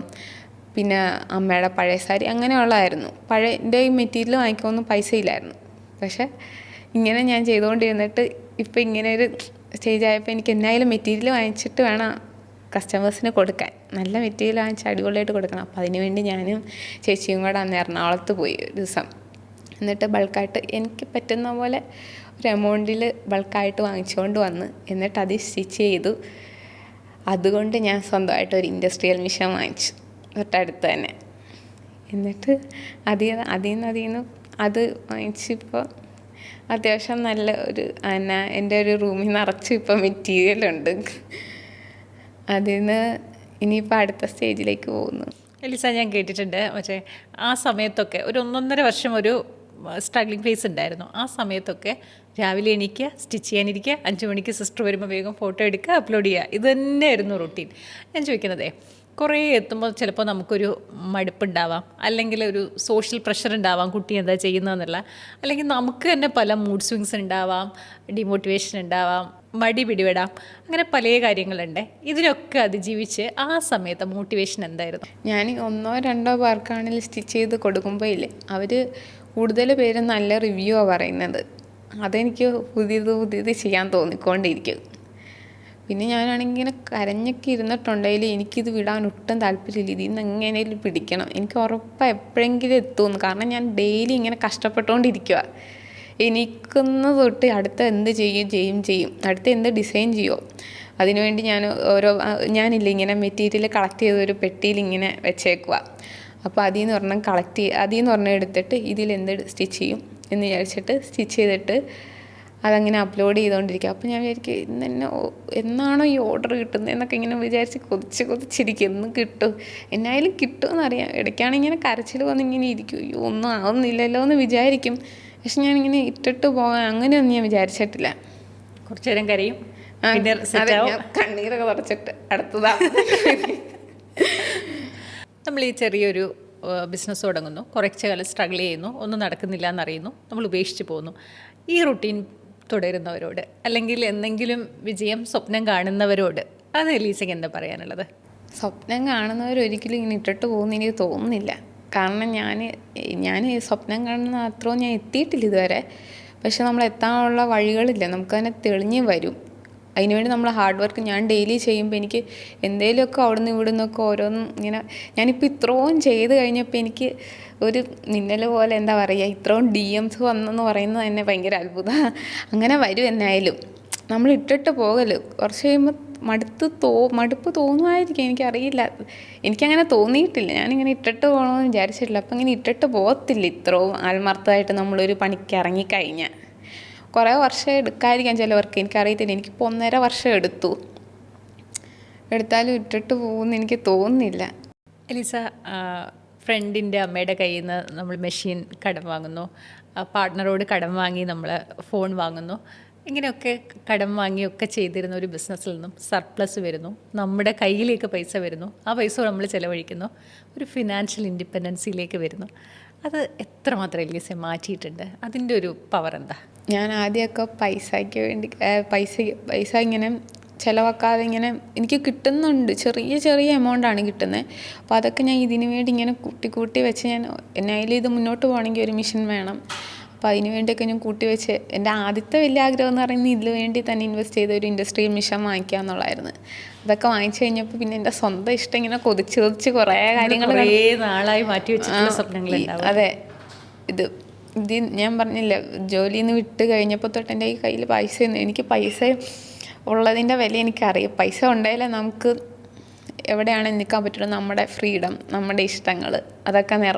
പിന്നെ അമ്മയുടെ പഴയ സാരി അങ്ങനെയുള്ളതായിരുന്നു പഴയ എന്റെ ഈ മെറ്റീരിയൽ വാങ്ങിക്കുമൊന്നും പൈസ ഇല്ലായിരുന്നു പക്ഷേ ഇങ്ങനെ ഞാൻ ചെയ്തുകൊണ്ടിരുന്നിട്ട് ഇപ്പം ഇങ്ങനെ ഒരു സ്റ്റേജ് ആയപ്പോൾ എനിക്ക് എന്തായാലും മെറ്റീരിയൽ വാങ്ങിച്ചിട്ട് വേണം കസ്റ്റമേഴ്സിന് കൊടുക്കാൻ. നല്ല മെറ്റീരിയൽ വാങ്ങിച്ച് അടിപൊളിയായിട്ട് കൊടുക്കണം. അപ്പോൾ അതിന് വേണ്ടി ഞാനും ചേച്ചിയും കൂടെ അന്ന് എറണാകുളത്ത് പോയി ഒരു ദിവസം. എന്നിട്ട് ബൾക്കായിട്ട് എനിക്ക് പറ്റുന്ന പോലെ ഒരു എമൗണ്ടിൽ ബൾക്കായിട്ട് വാങ്ങിച്ചുകൊണ്ട് വന്ന്. എന്നിട്ട് അത് സ്റ്റിച്ച് ചെയ്തു. അതുകൊണ്ട് ഞാൻ സ്വന്തമായിട്ട് ഒരു ഇൻഡസ്ട്രിയൽ മിഷൻ വാങ്ങിച്ചു. തൊട്ടടുത്ത് തന്നെ. എന്നിട്ട് അതിൽ അതിൽ നിന്ന് അതിൽ നിന്ന് അത് വാങ്ങിച്ചിപ്പോൾ അത്യാവശ്യം നല്ല ഒരു എന്നാ എന്റെ ഒരു റൂമിൽ നിറച്ച് ഇപ്പോൾ മെറ്റീരിയലുണ്ട് അതിൽ നിന്ന് ഇനിയിപ്പോൾ അടുത്ത സ്റ്റേജിലേക്ക് പോകുന്നു. എലിസ ഞാൻ കേട്ടിട്ടുണ്ട്. മറ്റേ ആ സമയത്തൊക്കെ ഒരു ഒന്നൊന്നര വർഷം ഒരു സ്ട്രഗ്ലിംഗ് ഫേസ് ഉണ്ടായിരുന്നു. ആ സമയത്തൊക്കെ രാവിലെ എണീക്കുക സ്റ്റിച്ച് ചെയ്യാനിരിക്കുക അഞ്ച് മണിക്ക് സിസ്റ്റർ വരുമ്പോൾ വേഗം ഫോട്ടോ എടുക്കുക അപ്ലോഡ് ചെയ്യുക ഇത് തന്നെയായിരുന്നു റൊട്ടീൻ ഞാൻ ചോദിക്കുന്നതേ കുറേ എത്തുമ്പോൾ ചിലപ്പോൾ നമുക്കൊരു മടുപ്പുണ്ടാവാം. അല്ലെങ്കിൽ ഒരു സോഷ്യൽ പ്രഷർ ഉണ്ടാവാം കുട്ടി എന്താ ചെയ്യുന്നതെന്നുള്ള. അല്ലെങ്കിൽ നമുക്ക് തന്നെ പല മൂഡ് സ്വിങ്സ് ഉണ്ടാവാം ഡിമോട്ടിവേഷൻ ഉണ്ടാവാം മടി പിടിപെടാം. അങ്ങനെ പല കാര്യങ്ങളുണ്ട്. ഇതിനൊക്കെ അതിജീവിച്ച് ആ സമയത്ത് മോട്ടിവേഷൻ എന്തായിരുന്നു? ഞാൻ ഒന്നോ രണ്ടോ പേർക്കാണെങ്കിൽ സ്റ്റിച്ച് ചെയ്ത് കൊടുക്കുമ്പോൾ ഇല്ലേ അവർ കൂടുതൽ പേരും നല്ല റിവ്യൂ ആണ് പറയുന്നത്. അതെനിക്ക് പുതിയത് പുതിയത് ചെയ്യാൻ തോന്നിക്കൊണ്ടിരിക്കും. പിന്നെ ഞാനാണെങ്കിൽ ഇങ്ങനെ കരഞ്ഞൊക്കെ ഇരുന്നിട്ടുണ്ടെങ്കിൽ എനിക്കിത് വിടാൻ ഒട്ടും താല്പര്യമില്ല. ഇതിൽ നിന്ന് എങ്ങനെയും പിടിക്കണം. എനിക്ക് ഉറപ്പാണ് എപ്പോഴെങ്കിലും എത്തുമെന്ന്. കാരണം ഞാൻ ഡെയിലി ഇങ്ങനെ കഷ്ടപ്പെട്ടുകൊണ്ടിരിക്കുക എനിക്കുന്ന തൊട്ട് അടുത്ത എന്ത് ചെയ്യും ചെയ്യും ചെയ്യും. അടുത്ത എന്ത് ഡിസൈൻ ചെയ്യുമോ അതിനുവേണ്ടി ഞാൻ ഓരോ ഞാനില്ല ഇങ്ങനെ മെറ്റീരിയൽ കളക്ട് ചെയ്ത ഒരു പെട്ടിയിൽ ഇങ്ങനെ വെച്ചേക്കുക അപ്പോൾ അതിൽ നിന്ന് ഒരെണ്ണം കളക്ട് ചെയ്യുക അതിൽ നിന്ന് ഒരെണ്ണം എടുത്തിട്ട് ഇതിൽ എന്ത് സ്റ്റിച്ച് ചെയ്യും എന്ന് വിചാരിച്ചിട്ട് സ്റ്റിച്ച് ചെയ്തിട്ട് അതങ്ങനെ അപ്ലോഡ് ചെയ്തുകൊണ്ടിരിക്കുക അപ്പോൾ ഞാൻ വിചാരിക്കും ഇന്ന് തന്നെ എന്നാണോ ഈ ഓർഡർ കിട്ടുന്നത് എന്നൊക്കെ ഇങ്ങനെ വിചാരിച്ച് കൊതിച്ച് കൊതിച്ചിരിക്കും എന്ന് കിട്ടും. എന്നായാലും കിട്ടുമെന്നറിയാം. ഇടയ്ക്കാണ് ഇങ്ങനെ കരച്ചിൽ വന്ന് ഇങ്ങനെ ഇരിക്കും. അയ്യോ ഒന്നും ആവുന്നില്ലല്ലോ എന്ന് വിചാരിക്കും. പക്ഷെ ഞാനിങ്ങനെ ഇട്ടിട്ട് പോകാൻ അങ്ങനെയൊന്നും ഞാൻ വിചാരിച്ചിട്ടില്ല. കുറച്ചു നേരം കരയും. കണ്ണീരൊക്കെ തുടച്ചിട്ട് അടുത്തതാ. നമ്മൾ ഈ ചെറിയൊരു ബിസിനസ് തുടങ്ങുന്നു. കുറച്ച് കാലം സ്ട്രഗിൾ ചെയ്യുന്നു. ഒന്നും നടക്കുന്നില്ല എന്നറിയുന്നു. നമ്മൾ ഉപേക്ഷിച്ച് പോകുന്നു. ഈ റുട്ടീൻ തുടരുന്നവരോട് അല്ലെങ്കിൽ എന്തെങ്കിലും വിജയം സ്വപ്നം കാണുന്നവരോട് അത് എലീസയ്ക്ക് എന്താ പറയാനുള്ളത്? സ്വപ്നം കാണുന്നവർ ഒരിക്കലും ഇങ്ങനെ ഇട്ടിട്ട് പോകുന്ന എനിക്ക് തോന്നുന്നില്ല. കാരണം ഞാൻ ഞാൻ സ്വപ്നം കാണുന്ന അത്രയും ഞാൻ എത്തിയിട്ടില്ല ഇതുവരെ. പക്ഷെ നമ്മൾ എത്താനുള്ള വഴികളില്ല. നമുക്കതിനെ തെളിഞ്ഞ് വരും. അതിനുവേണ്ടി നമ്മൾ ഹാർഡ് വർക്ക് ഞാൻ ഡെയിലി ചെയ്യുമ്പോൾ എനിക്ക് എന്തെങ്കിലുമൊക്കെ അവിടെ നിന്ന് ഇവിടെ നിന്നൊക്കെ ഓരോന്നും ഇങ്ങനെ ഞാനിപ്പോൾ ഇത്രയും ചെയ്ത് കഴിഞ്ഞപ്പോൾ എനിക്ക് ഒരു മിന്നൽ പോലെ എന്താ പറയുക ഇത്രയും ഡി എംസ് വന്നെന്ന് പറയുന്നത് തന്നെ ഭയങ്കര അത്ഭുതമാണ് അങ്ങനെ വരും എന്നായാലും. നമ്മൾ ഇട്ടിട്ട് പോകൽ. കുറച്ച് കഴിയുമ്പോൾ മടുത്ത് തോ മടുപ്പ് തോന്നുമായിരിക്കും. എനിക്കറിയില്ല. എനിക്കങ്ങനെ തോന്നിയിട്ടില്ല. ഞാനിങ്ങനെ ഇട്ടിട്ട് പോകണമെന്ന് വിചാരിച്ചിട്ടില്ല. അപ്പം ഇങ്ങനെ ഇട്ടിട്ട് പോകത്തില്ല ഇത്രയും ആത്മാർത്ഥമായിട്ട് നമ്മളൊരു പണിക്ക് ഇറങ്ങിക്കഴിഞ്ഞാൽ കുറേ വർഷം എടുക്കാതിരിക്കാം ചിലവർക്ക് എനിക്കറിയത്തില്ല. എനിക്കിപ്പോൾ ഒന്നര വർഷം എടുത്തു. എടുത്താലും ഇട്ടിട്ട് പോകുമെന്ന് എനിക്ക് തോന്നുന്നില്ല. എലിസ ഫ്രണ്ടിന്റെ അമ്മയുടെ കയ്യിൽ നിന്ന് നമ്മൾ മെഷീൻ കടം വാങ്ങുന്നു. പാർട്ട്ണറോട് കടം വാങ്ങി നമ്മൾ ഫോൺ വാങ്ങുന്നു. ഇങ്ങനെയൊക്കെ കടം വാങ്ങിയൊക്കെ ചെയ്തിരുന്ന ഒരു ബിസിനസ്സിൽ നിന്നും സർപ്ലസ് വരുന്നു. നമ്മുടെ കയ്യിലേക്ക് പൈസ വരുന്നു. ആ പൈസ നമ്മൾ ചിലവഴിക്കുന്നു. ഒരു ഫിനാൻഷ്യൽ ഇൻഡിപെൻഡൻസിയിലേക്ക് വരുന്നു. അത് എത്രമാത്രം എലീസെ മാറ്റിയിട്ടുണ്ട്? അതിന്റെ ഒരു പവർ എന്താ? ഞാൻ ആദ്യമൊക്കെ പൈസയ്ക്ക് വേണ്ടി പൈസ പൈസ ഇങ്ങനെ ചിലവാക്കാതെ ഇങ്ങനെ എനിക്ക് കിട്ടുന്നുണ്ട്. ചെറിയ ചെറിയ എമൗണ്ടാണ് കിട്ടുന്നത് അപ്പോൾ അതൊക്കെ ഞാൻ ഇതിനു വേണ്ടി ഇങ്ങനെ കൂട്ടി കൂട്ടി വെച്ച് ഞാൻ എന്നായാലും ഇത് മുന്നോട്ട് പോകണമെങ്കിൽ ഒരു മിഷൻ വേണം. അപ്പോൾ അതിന് വേണ്ടിയൊക്കെ ഞാൻ കൂട്ടി വെച്ച് എന്റെ ആദ്യത്തെ വലിയ ആഗ്രഹം എന്ന് പറയുന്നത് ഇതിന് വേണ്ടി തന്നെ ഇൻവെസ്റ്റ് ചെയ്ത ഒരു ഇൻഡസ്ട്രിയൽ മിഷൻ വാങ്ങിക്കുക എന്നുള്ളതായിരുന്നു അതൊക്കെ വാങ്ങിച്ചു കഴിഞ്ഞപ്പോൾ പിന്നെ എന്റെ സ്വന്തം ഇഷ്ടം ഇങ്ങനെ കൊതിച്ച് കൊതിച്ച് കുറേ കാര്യങ്ങൾ നാളായി മാറ്റി വെച്ചിട്ടുള്ള സ്വപ്നങ്ങൾ അതെ. ഇത് ഇത് ഞാൻ പറഞ്ഞില്ല ജോലിയിൽ നിന്ന് വിട്ട് കഴിഞ്ഞപ്പോൾ തൊട്ട് എന്റെ ഈ കയ്യിൽ പൈസ ഒന്നും എനിക്ക് പൈസ ഉള്ളതിന്റെ വില എനിക്കറിയാം. പൈസ ഉണ്ടെങ്കിലേ നമുക്ക് എവിടെയാണ് നിൽക്കാൻ പറ്റുള്ളൂ? നമ്മുടെ ഫ്രീഡം നമ്മുടെ ഇഷ്ടങ്ങൾ അതൊക്കെ നിറ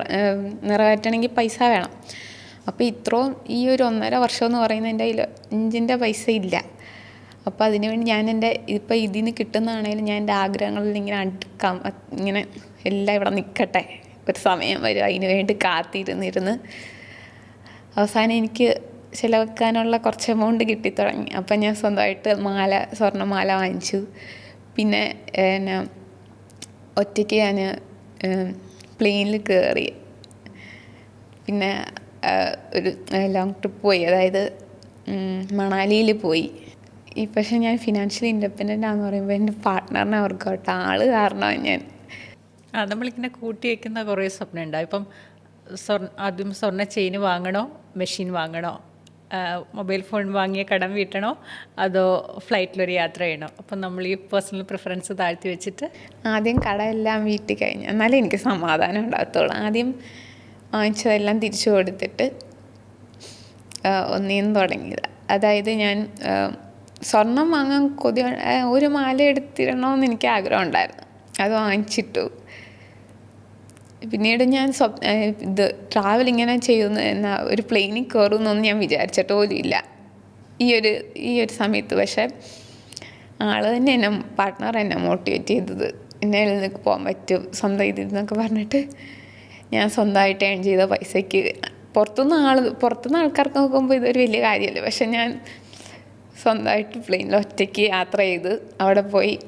നിറവേറ്റണമെങ്കിൽ പൈസ വേണം. അപ്പോൾ ഇത്രയും ഈ ഒരു ഒന്നര വർഷം എന്ന് പറയുന്നത് എന്റെ കയ്യിൽ ഇഞ്ചിന്റെ പൈസ ഇല്ല. അപ്പോൾ അതിനുവേണ്ടി ഞാൻ എന്റെ ഇപ്പോൾ ഇതിൽ നിന്ന് കിട്ടുന്നതാണെങ്കിലും ഞാൻ എന്റെ ആഗ്രഹങ്ങളിൽ ഇങ്ങനെ അടുക്കാം. ഇങ്ങനെ എല്ലാം ഇവിടെ നിൽക്കട്ടെ. ഒരു സമയം വരും. അതിന് വേണ്ടി കാത്തിരുന്നിരുന്ന് അവസാനം എനിക്ക് ചിലവെക്കാനുള്ള കുറച്ച് എമൗണ്ട് കിട്ടിത്തുടങ്ങി അപ്പം ഞാൻ സ്വന്തമായിട്ട് മാല സ്വർണമാല വാങ്ങിച്ചു. പിന്നെ എന്നാ ഒറ്റയ്ക്ക് ഞാൻ പ്ലെയിനിൽ കയറി പിന്നെ ഒരു ലോങ് ട്രിപ്പ് പോയി. അതായത് മണാലിയിൽ പോയി. ഈ പക്ഷേ ഞാൻ ഫിനാൻഷ്യലി ഇൻഡിപെൻഡന്റ് ആണെന്ന് പറയുമ്പോൾ എന്റെ പാർട്ട്ണറിനെ ഓർക്കോട്ടെ ആൾ കാരണമാണ് ഞാൻ. അത് നമ്മളിങ്ങനെ കൂട്ടി വയ്ക്കുന്ന കുറേ സ്വപ്നം ഉണ്ടാവും ഇപ്പം സ്വർണ ആദ്യം സ്വർണ ചെയിൻ വാങ്ങണോ? മെഷീൻ വാങ്ങണോ? മൊബൈൽ ഫോൺ വാങ്ങിയ കടം വീട്ടണോ? അതോ ഫ്ലൈറ്റിലൊരു യാത്ര ചെയ്യണോ? അപ്പം നമ്മൾ ഈ പേഴ്സണൽ പ്രിഫറൻസ് താഴ്ത്തി വെച്ചിട്ട് ആദ്യം കടമെല്ലാം വീട്ടിൽ കഴിഞ്ഞു എന്നാലേ എനിക്ക് സമാധാനം ഉണ്ടാകത്തുള്ളൂ. ആദ്യം വാങ്ങിച്ചതെല്ലാം തിരിച്ചു കൊടുത്തിട്ട് ഒന്നേന്ന് തുടങ്ങിയത്. അതായത് ഞാൻ സ്വർണം വാങ്ങാൻ കൊതി ഒരു മാല എടുത്തിടണമെന്ന് എനിക്ക് ആഗ്രഹം ഉണ്ടായിരുന്നു. അത് വാങ്ങിച്ചിട്ടു. പിന്നീട് ഞാൻ സ്വപ് ഇത് ട്രാവൽ ഇങ്ങനെ ചെയ്യുന്നു എന്ന ഒരു പ്ലെയിനിൽ കയറുമെന്നൊന്നും ഞാൻ വിചാരിച്ചിട്ട് പോലും ഇല്ല. ഈ ഒരു ഈ ഒരു സമയത്ത് പക്ഷേ ആൾ തന്നെ എന്നെ പാർട്ട്ണർ എന്നെ മോട്ടിവേറ്റ് ചെയ്തത്. എന്നെ നിനക്ക് പോകാൻ പറ്റും. സ്വന്തം ഇതിൽ നിന്നൊക്കെ പറഞ്ഞിട്ട് ഞാൻ സ്വന്തമായിട്ട് ഏൺ ചെയ്ത പൈസയ്ക്ക്. പുറത്തുനിന്ന് ആൾ പുറത്തുനിന്ന് ആൾക്കാർക്ക് നോക്കുമ്പോൾ ഇതൊരു വലിയ കാര്യമല്ല? പക്ഷെ ഞാൻ സ്വന്തമായിട്ട് പ്ലെയിനിൽ ഒറ്റയ്ക്ക് യാത്ര ചെയ്ത് അവിടെ പോയി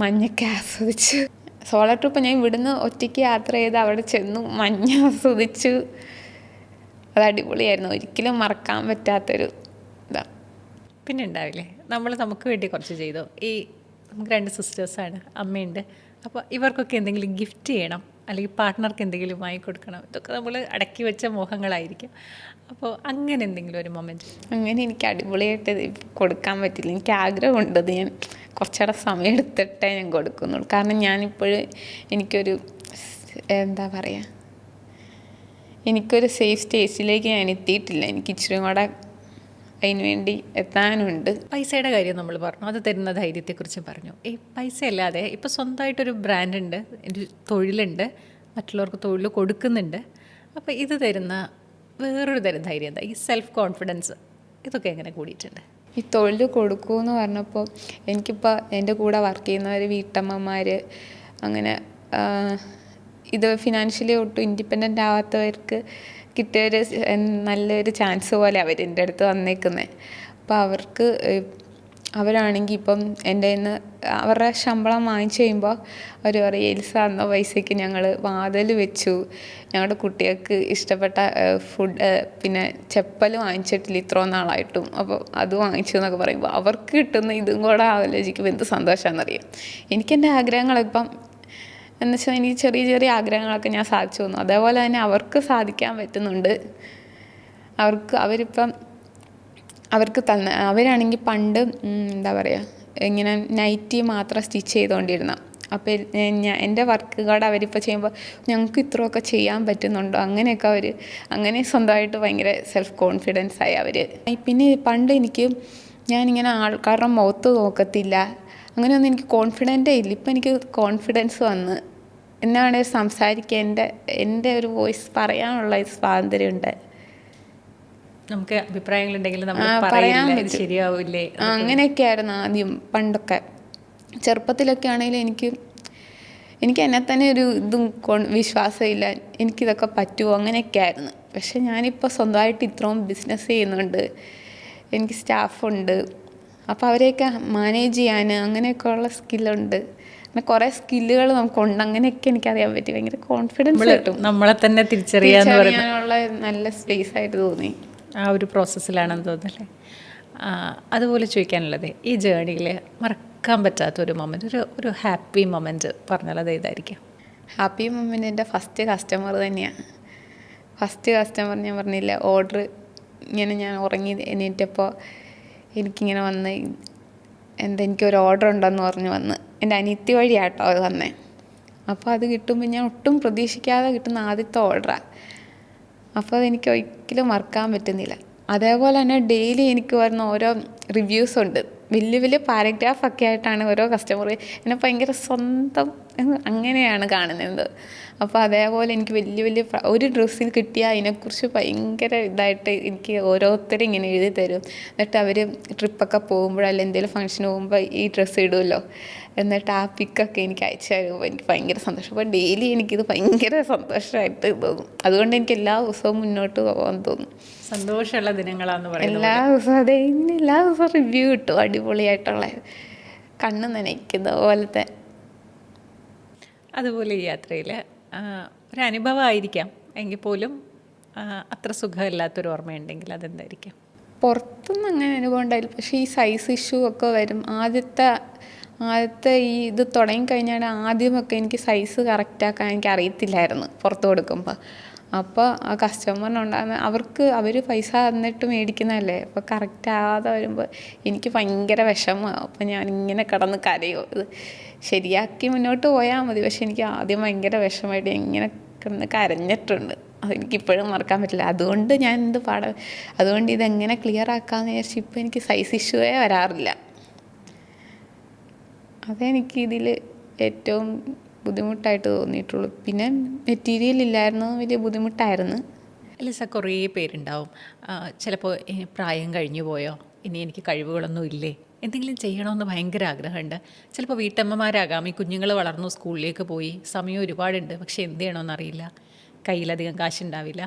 മഞ്ഞൊക്കെ ആസ്വദിച്ച് സോളോ ട്രിപ്പ് ഞാൻ ഇവിടുന്ന് ഒറ്റയ്ക്ക് യാത്ര ചെയ്ത് അവിടെ ചെന്നു മഞ്ഞ് ആസ്വദിച്ചു അത് അടിപൊളിയായിരുന്നു. ഒരിക്കലും മറക്കാൻ പറ്റാത്തൊരു ഇതാണ് പിന്നെ ഉണ്ടാവില്ലേ? നമ്മൾ നമുക്ക് വേണ്ടി കുറച്ച് ചെയ്തു. ഈ നമുക്ക് രണ്ട് സിസ്റ്റേഴ്സാണ് അമ്മയുണ്ട്. അപ്പോൾ ഇവർക്കൊക്കെ എന്തെങ്കിലും ഗിഫ്റ്റ് ചെയ്യണം അല്ലെങ്കിൽ പാർട്ട്ണർക്ക് എന്തെങ്കിലും വാങ്ങി കൊടുക്കണം ഇതൊക്കെ നമ്മൾ അടക്കി വെച്ച മോഹങ്ങളായിരിക്കും. അപ്പോൾ അങ്ങനെ എന്തെങ്കിലും ഒരു മൊമെന്റ് അങ്ങനെ എനിക്ക് അടിപൊളിയായിട്ട് കൊടുക്കാൻ പറ്റില്ല. എനിക്ക് ആഗ്രഹമുണ്ടത് ഞാൻ കുറച്ചുകൂടെ സമയം എടുത്തിട്ടേ ഞാൻ കൊടുക്കുന്നുള്ളൂ. കാരണം ഞാനിപ്പോൾ എനിക്കൊരു എന്താ പറയുക എനിക്കൊരു സേഫ് സ്റ്റേജിലേക്ക് ഞാൻ എത്തിയിട്ടില്ല. എനിക്ക് ഇച്ചിരി കൂടെ അതിന് വേണ്ടി എത്താനുണ്ട്. പൈസയുടെ കാര്യം നമ്മൾ പറഞ്ഞു. അത് തരുന്ന ധൈര്യത്തെക്കുറിച്ച് പറഞ്ഞു. ഈ പൈസ അല്ലാതെ ഇപ്പോൾ സ്വന്തമായിട്ടൊരു ബ്രാൻഡുണ്ട് ഒരു തൊഴിലുണ്ട് മറ്റുള്ളവർക്ക് തൊഴിൽ കൊടുക്കുന്നുണ്ട്. അപ്പോൾ ഇത് തരുന്ന വേറൊരു തരം ധൈര്യം എന്താ? ഈ സെൽഫ് കോൺഫിഡൻസ് ഇതൊക്കെ എങ്ങനെ കൂടിയിട്ടുണ്ട്? ഈ തൊഴിൽ കൊടുക്കുമെന്ന് പറഞ്ഞപ്പോൾ എനിക്കിപ്പോൾ എന്റെ കൂടെ വർക്ക് ചെയ്യുന്നവർ വീട്ടമ്മമാർ അങ്ങനെ ഇത് ഫിനാൻഷ്യലി ഒട്ടും ഇൻഡിപെൻഡന്റ് ആവാത്തവർക്ക് കിട്ടിയൊരു നല്ലൊരു ചാൻസ് പോലെ അവർ എന്റെ അടുത്ത് വന്നേക്കുന്നത് അപ്പോൾ അവർക്ക് അവരാണെങ്കിൽ ഇപ്പം എന്റെ നിന്ന് അവരുടെ ശമ്പളം വാങ്ങിച്ചു കഴിയുമ്പോൾ അവർ പറയും എൽസ എന്ന പൈസയ്ക്ക് ഞങ്ങൾ വാതിൽ വെച്ചു. ഞങ്ങളുടെ കുട്ടികൾക്ക് ഇഷ്ടപ്പെട്ട ഫുഡ് പിന്നെ ചെപ്പൽ വാങ്ങിച്ചിട്ടില്ല ഇത്രയും നാളായിട്ടും. അപ്പോൾ അത് വാങ്ങിച്ചു എന്നൊക്കെ പറയുമ്പോൾ അവർക്ക് കിട്ടുന്ന ഇതും കൂടെ ആലോചിക്കുമ്പോൾ എന്ത് സന്തോഷമാണെന്നറിയാം എനിക്കെന്റെ ആഗ്രഹങ്ങളിപ്പം എന്ന് വെച്ചാൽ എനിക്ക് ചെറിയ ചെറിയ ആഗ്രഹങ്ങളൊക്കെ ഞാൻ സാധിച്ചു തന്നു അതേപോലെ തന്നെ അവർക്ക് സാധിക്കാൻ പറ്റുന്നുണ്ട്. അവർക്ക് അവരിപ്പം അവർക്ക് തന്ന അവരാണെങ്കിൽ പണ്ട് എന്താ പറയുക ഇങ്ങനെ നൈറ്റി മാത്രം സ്റ്റിച്ച് ചെയ്തുകൊണ്ടിരുന്ന അപ്പോൾ ഞാൻ എന്റെ വർക്കുകൾ അവരിപ്പോൾ ചെയ്യുമ്പോൾ ഞങ്ങൾക്ക് ഇത്രയൊക്കെ ചെയ്യാൻ പറ്റുന്നുണ്ടോ? അങ്ങനെയൊക്കെ അവർ അങ്ങനെ സ്വന്തമായിട്ട് ഭയങ്കര സെൽഫ് കോൺഫിഡൻസ് ആയി അവർ പിന്നെ പണ്ട് എനിക്ക് ഞാനിങ്ങനെ ആൾക്കാരുടെ മുഖത്ത് നോക്കത്തില്ല. അങ്ങനെയൊന്നും എനിക്ക് കോൺഫിഡന്റേ ഇല്ല. ഇപ്പം എനിക്ക് കോൺഫിഡൻസ് വന്ന്. എന്നാണ് സംസാരിക്കാൻ എന്റെ എന്റെ ഒരു വോയിസ് പറയാനുള്ള സ്വാതന്ത്ര്യം സ്വാതന്ത്ര്യമുണ്ട്. നമുക്ക് അഭിപ്രായങ്ങളുണ്ടെങ്കിൽ നമ്മൾ പറയാൻ. ശരിയാവില്ലേ? അങ്ങനെയൊക്കെ ആയിരുന്നു ആദ്യം പണ്ടൊക്കെ. ചെറുപ്പത്തിലൊക്കെ ആണെങ്കിലും എനിക്ക് എനിക്ക് എന്നെ തന്നെ ഒരു ഇതും വിശ്വാസമില്ല എനിക്കിതൊക്കെ പറ്റുമോ? അങ്ങനെയൊക്കെ ആയിരുന്നു. പക്ഷെ ഞാനിപ്പോൾ സ്വന്തമായിട്ട് ഇത്രയും ബിസിനസ് ചെയ്യുന്നുണ്ട്. എനിക്ക് സ്റ്റാഫുണ്ട് അപ്പോൾ അവരെയൊക്കെ മാനേജ് ചെയ്യാൻ അങ്ങനെയൊക്കെ ഉള്ള സ്കില്ലുണ്ട് അങ്ങനെ കുറേ സ്കില്ലുകൾ നമുക്കുണ്ട്. അങ്ങനെയൊക്കെ എനിക്കറിയാൻ പറ്റി. ഭയങ്കര കോൺഫിഡൻസ് കിട്ടും. നമ്മളെ തന്നെ തിരിച്ചറിയാനുള്ള നല്ല സ്പേസ് ആയിട്ട് തോന്നി. ആ ഒരു പ്രോസസ്സിലാണെന്ന് തോന്നുന്നല്ലേ അതുപോലെ ചോദിക്കാനുള്ളത് ഈ ജേണിയിൽ മറക്കാൻ പറ്റാത്ത ഒരു മൊമെന്റ് ഒരു ഒരു ഹാപ്പി മൊമെന്റ് പറഞ്ഞാൽ അത് ഏതായിരിക്കും? ഹാപ്പി മൊമെന്റ് എന്റെ ഫസ്റ്റ് കസ്റ്റമർ തന്നെയാണ് ഫസ്റ്റ് കസ്റ്റമർ ഞാൻ പറഞ്ഞില്ല ഓർഡർ ഇങ്ങനെ ഞാൻ ഉറങ്ങി എണീറ്റപ്പോൾ എനിക്കിങ്ങനെ വന്ന് എന്താ എനിക്കൊരു ഓർഡർ ഉണ്ടെന്ന് പറഞ്ഞ് വന്ന്. എന്റെ അനിയത്തി വഴിയാട്ടോ അത് വന്നേ. അപ്പോൾ അത് കിട്ടുമ്പോൾ ഞാൻ ഒട്ടും പ്രതീക്ഷിക്കാതെ കിട്ടുന്ന ആദ്യത്തെ ഓർഡറാണ് അപ്പോൾ അതെനിക്ക് ഒരിക്കലും മറക്കാൻ പറ്റുന്നില്ല. അതേപോലെ തന്നെ ഡെയിലി എനിക്ക് വരുന്ന ഓരോ റിവ്യൂസ് ഉണ്ട്. വലിയ വലിയ പാരഗ്രാഫൊക്കെ ആയിട്ടാണ് ഓരോ കസ്റ്റമർ എന്നെ ഭയങ്കര സ്വന്തം അങ്ങനെയാണ് കാണുന്നത്. അപ്പോൾ അതേപോലെ എനിക്ക് വലിയ വലിയ ഒരു ഡ്രസ്സിൽ കിട്ടിയാൽ അതിനെക്കുറിച്ച് ഭയങ്കര ഇതായിട്ട് എനിക്ക് ഓരോരുത്തരും ഇങ്ങനെ എഴുതി തരും. എന്നിട്ട് അവർ ട്രിപ്പൊക്കെ പോകുമ്പോഴോ അല്ലെങ്കിൽ എന്തെങ്കിലും ഫംഗ്ഷന് പോകുമ്പോൾ ഈ ഡ്രസ്സ് ഇടുമല്ലോ എന്നിട്ട് ആ പിക്കൊക്കെ എനിക്ക് അയച്ചു തരുമ്പോൾ എനിക്ക് ഭയങ്കര സന്തോഷം. അപ്പോൾ ഡെയിലി എനിക്കിത് ഭയങ്കര സന്തോഷമായിട്ട് തോന്നും. അതുകൊണ്ട് എനിക്ക് എല്ലാ ദിവസവും മുന്നോട്ട് പോകാൻ തോന്നും. സന്തോഷമുള്ള ദിനങ്ങളാന്ന് പറയുന്നത് എല്ലാ ദിവസവും അതെ എല്ലാ ദിവസവും റിവ്യൂ കിട്ടും അടിപൊളിയായിട്ടുള്ള കണ്ണ് നനയ്ക്കുന്ന പോലത്തെ. അതുപോലെ ഈ യാത്രയിൽ ഒരു അനുഭവമായിരിക്കാം എങ്കിൽ പോലും അത്ര സുഖമില്ലാത്തൊരു ഓർമ്മയുണ്ടെങ്കിൽ അതെന്തായിരിക്കും? പുറത്തുനിന്ന് അങ്ങനെ അനുഭവം ഉണ്ടായില്ല. പക്ഷേ ഈ സൈസ് ഇഷ്യൂ ഒക്കെ വരും. ആദ്യത്തെ ആദ്യത്തെ ഈ ഇത് തുടങ്ങിക്കഴിഞ്ഞാൽ ആദ്യമൊക്കെ എനിക്ക് സൈസ് കറക്റ്റാക്കാൻ എനിക്ക് അറിയത്തില്ലായിരുന്നു പുറത്ത് കൊടുക്കുമ്പോൾ അപ്പോൾ ആ കസ്റ്റമറിനുണ്ടാകുന്ന അവർക്ക് അവർ പൈസ തന്നിട്ട് മേടിക്കുന്നതല്ലേ? അപ്പോൾ കറക്റ്റ് ആവാതെ വരുമ്പോൾ എനിക്ക് ഭയങ്കര വിഷമമാണ് അപ്പോൾ ഞാൻ ഇങ്ങനെ കിടന്ന് കരയോ. ഇത് ശരിയാക്കി മുന്നോട്ട് പോയാൽ മതി. പക്ഷെ എനിക്ക് ആദ്യം ഭയങ്കര വിഷമമായിട്ട് ഇങ്ങനെ കിടന്ന് കരഞ്ഞിട്ടുണ്ട്. അതെനിക്കിപ്പോഴും മറക്കാൻ പറ്റില്ല. അതുകൊണ്ട് ഞാൻ എന്ത് പാടാ അതുകൊണ്ട് ഇതെങ്ങനെ ക്ലിയർ ആക്കാമെന്ന് വിചാരിച്ചു ഇപ്പോൾ എനിക്ക് സൈസ് ഇഷ്യൂവേ വരാറില്ല. അതെനിക്ക് ഇതിൽ ഏറ്റവും ബുദ്ധിമുട്ടായിട്ട് തോന്നിയിട്ടുള്ളൂ. പിന്നെ മെറ്റീരിയൽ ഇല്ലായിരുന്നു വലിയ ബുദ്ധിമുട്ടായിരുന്നു. ലിസ കുറേ പേരുണ്ടാവും. ചിലപ്പോൾ പ്രായം കഴിഞ്ഞു പോയോ? ഇനി എനിക്ക് കഴിവുകളൊന്നും ഇല്ലേ? എന്തെങ്കിലും ചെയ്യണമെന്ന് ഭയങ്കര ആഗ്രഹമുണ്ട്. ചിലപ്പോൾ വീട്ടമ്മമാരാകാം. ഈ കുഞ്ഞുങ്ങൾ വളർന്നു സ്കൂളിലേക്ക് പോയി. സമയം ഒരുപാടുണ്ട്. പക്ഷേ എന്ത് ചെയ്യണമെന്നറിയില്ല കയ്യിലധികം കാശുണ്ടാവില്ല.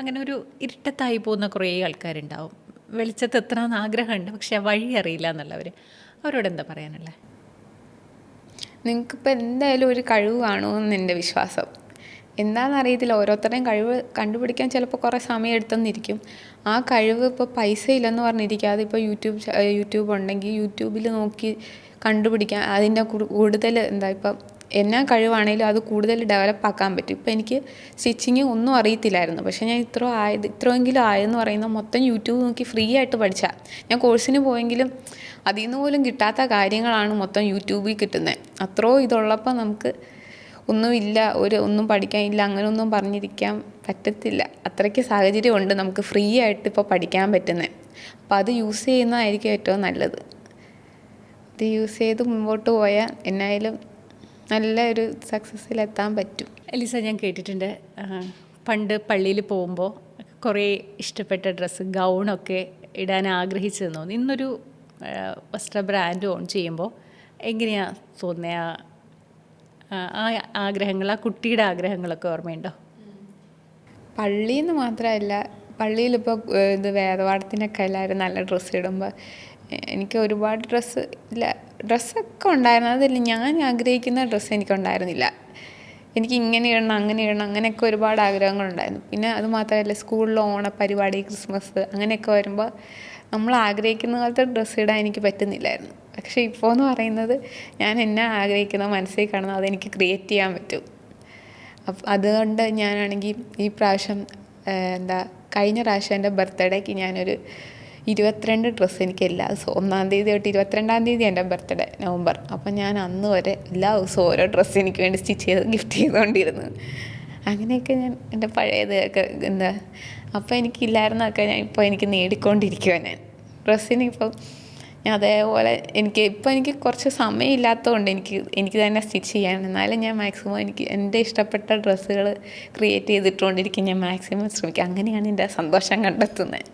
അങ്ങനെ ഒരു ഇരുട്ടത്തായി പോകുന്ന കുറേ ആൾക്കാരുണ്ടാവും. വെളിച്ചത്ത് എത്തണമെന്ന് ആഗ്രഹമുണ്ട്. പക്ഷേ ആ വഴി അറിയില്ല എന്നുള്ളവർ അവരോട് എന്താ പറയാനുള്ളത് നിങ്ങൾക്കിപ്പോൾ എന്തായാലും ഒരു കഴിവ് കാണുമെന്ന് എന്റെ വിശ്വാസം. എന്താണെന്ന് അറിയത്തില്ല ഓരോരുത്തരുടെയും കഴിവ് കണ്ടുപിടിക്കാൻ ചിലപ്പോൾ കുറേ സമയം എടുത്തെന്നിരിക്കും. ആ കഴിവ് ഇപ്പോൾ പൈസ ഇല്ലെന്ന് പറഞ്ഞിരിക്കാതെ ഇപ്പോൾ യൂട്യൂബ് യൂട്യൂബ് ഉണ്ടെങ്കിൽ യൂട്യൂബിൽ നോക്കി കണ്ടുപിടിക്കാൻ അതിന്റെ കൂടുതൽ എന്താ ഇപ്പം എന്നാ കഴിവാണേലും അത് കൂടുതൽ ഡെവലപ്പ് ആക്കാൻ പറ്റും. ഇപ്പം എനിക്ക് സ്റ്റിച്ചിങ് ഒന്നും അറിയത്തില്ലായിരുന്നു. പക്ഷേ ഞാൻ ഇത്ര ആയത് ഇത്രയെങ്കിലും ആയെന്ന് പറയുന്ന മൊത്തം യൂട്യൂബ് നോക്കി ഫ്രീ ആയിട്ട് പഠിച്ചാൽ ഞാൻ കോഴ്സിന് പോയെങ്കിലും അതിൽ നിന്ന് പോലും കിട്ടാത്ത കാര്യങ്ങളാണ് മൊത്തം യൂട്യൂബിൽ കിട്ടുന്നത് അത്രയോ ഇതുള്ളപ്പോൾ നമുക്ക് ഒന്നുമില്ല ഒരു ഒന്നും പഠിക്കാനില്ല അങ്ങനെയൊന്നും പറഞ്ഞിരിക്കാൻ പറ്റത്തില്ല. അത്രയ്ക്ക് സാഹചര്യമുണ്ട് നമുക്ക് ഫ്രീ ആയിട്ട് ഇപ്പോൾ പഠിക്കാൻ പറ്റുന്നത് അപ്പോൾ അത് യൂസ് ചെയ്യുന്നതായിരിക്കും ഏറ്റവും നല്ലത്. ഇത് യൂസ് ചെയ്ത് മുമ്പോട്ട് പോയാൽ എന്നായാലും നല്ല ഒരു സക്സസ്സിലെത്താൻ പറ്റും. എലിസ ഞാൻ കേട്ടിട്ടുണ്ട്. പണ്ട് പള്ളിയിൽ പോകുമ്പോൾ കുറേ ഇഷ്ടപ്പെട്ട ഡ്രസ്സ് ഗൗണൊക്കെ ഇടാൻ ആഗ്രഹിച്ചതെന്ന് തോന്നി ഇന്നൊരു വസ്ത്ര ബ്രാൻഡ് ഓൺ ചെയ്യുമ്പോൾ എങ്ങനെയാണ് തോന്നിയ ആ ആ ആഗ്രഹങ്ങൾ ആ കുട്ടിയുടെ ആഗ്രഹങ്ങളൊക്കെ ഓർമ്മയുണ്ടോ? പള്ളിയിൽ നിന്ന് മാത്രമല്ല പള്ളിയിലിപ്പോൾ ഇത് വേദപാഠത്തിനൊക്കെ എല്ലാവരും നല്ല ഡ്രസ്സ് ഇടുമ്പോൾ എനിക്ക് ഒരുപാട് ഡ്രസ്സ് ഇല്ല ഡ്രസ്സൊക്കെ ഉണ്ടായിരുന്നു. അതല്ല ഞാൻ ആഗ്രഹിക്കുന്ന ഡ്രസ്സ് എനിക്കുണ്ടായിരുന്നില്ല. എനിക്ക് ഇങ്ങനെ ഇടണം അങ്ങനെ ഇടണം അങ്ങനെയൊക്കെ ഒരുപാട് ആഗ്രഹങ്ങളുണ്ടായിരുന്നു. പിന്നെ അത് മാത്രമല്ല സ്കൂളിൽ ഓണപ്പരിപാടി ക്രിസ്മസ് അങ്ങനെയൊക്കെ വരുമ്പോൾ നമ്മൾ ആഗ്രഹിക്കുന്ന പോലത്തെ ഡ്രസ്സ് ഇടാൻ എനിക്ക് പറ്റുന്നില്ലായിരുന്നു. പക്ഷേ ഇപ്പോൾ എന്ന് പറയുന്നത് ഞാൻ എന്നെ ആഗ്രഹിക്കുന്ന മനസ്സിൽ കാണുന്ന അതെനിക്ക് ക്രിയേറ്റ് ചെയ്യാൻ പറ്റും. അപ്പം അതുകൊണ്ട് ഞാനാണെങ്കിൽ ഈ പ്രാവശ്യം എന്താ കഴിഞ്ഞ പ്രാവശ്യം എന്റെ ബർത്ത്ഡേക്ക് ഞാനൊരു ഇരുപത്തിരണ്ട് ഡ്രസ്സ് എനിക്ക് എല്ലാ ദിവസവും ഒന്നാം തീയതി തൊട്ട് ഇരുപത്തിരണ്ടാം തീയതി എന്റെ ബർത്ത്ഡേ നവംബർ. അപ്പം ഞാൻ അന്ന് വരെ എല്ലാ ദിവസവും ഓരോ ഡ്രസ്സ് എനിക്ക് വേണ്ടി സ്റ്റിച്ച് ചെയ്ത് ഗിഫ്റ്റ് ചെയ്തുകൊണ്ടിരുന്നു. അങ്ങനെയൊക്കെ ഞാൻ എന്റെ പഴയതൊക്കെ എന്താ അപ്പോൾ എനിക്കില്ലായിരുന്നൊക്കെ ഞാൻ ഇപ്പോൾ എനിക്ക് നേടിക്കൊണ്ടിരിക്കുക ഞാൻ. ഡ്രസ്സിന് ഇപ്പം ഞാൻ അതേപോലെ എനിക്ക് ഇപ്പോൾ എനിക്ക് കുറച്ച് സമയമില്ലാത്തതുകൊണ്ട് എനിക്ക് എനിക്ക് തന്നെ സ്റ്റിച്ച് ചെയ്യാൻ എന്നാലും ഞാൻ മാക്സിമം എനിക്ക് എന്റെ ഇഷ്ടപ്പെട്ട ഡ്രസ്സുകൾ ക്രിയേറ്റ് ചെയ്തിട്ടുകൊണ്ടിരിക്കും ഞാൻ മാക്സിമം ശ്രമിക്കുക അങ്ങനെയാണ് എന്റെ സന്തോഷം കണ്ടെത്തുന്നത്.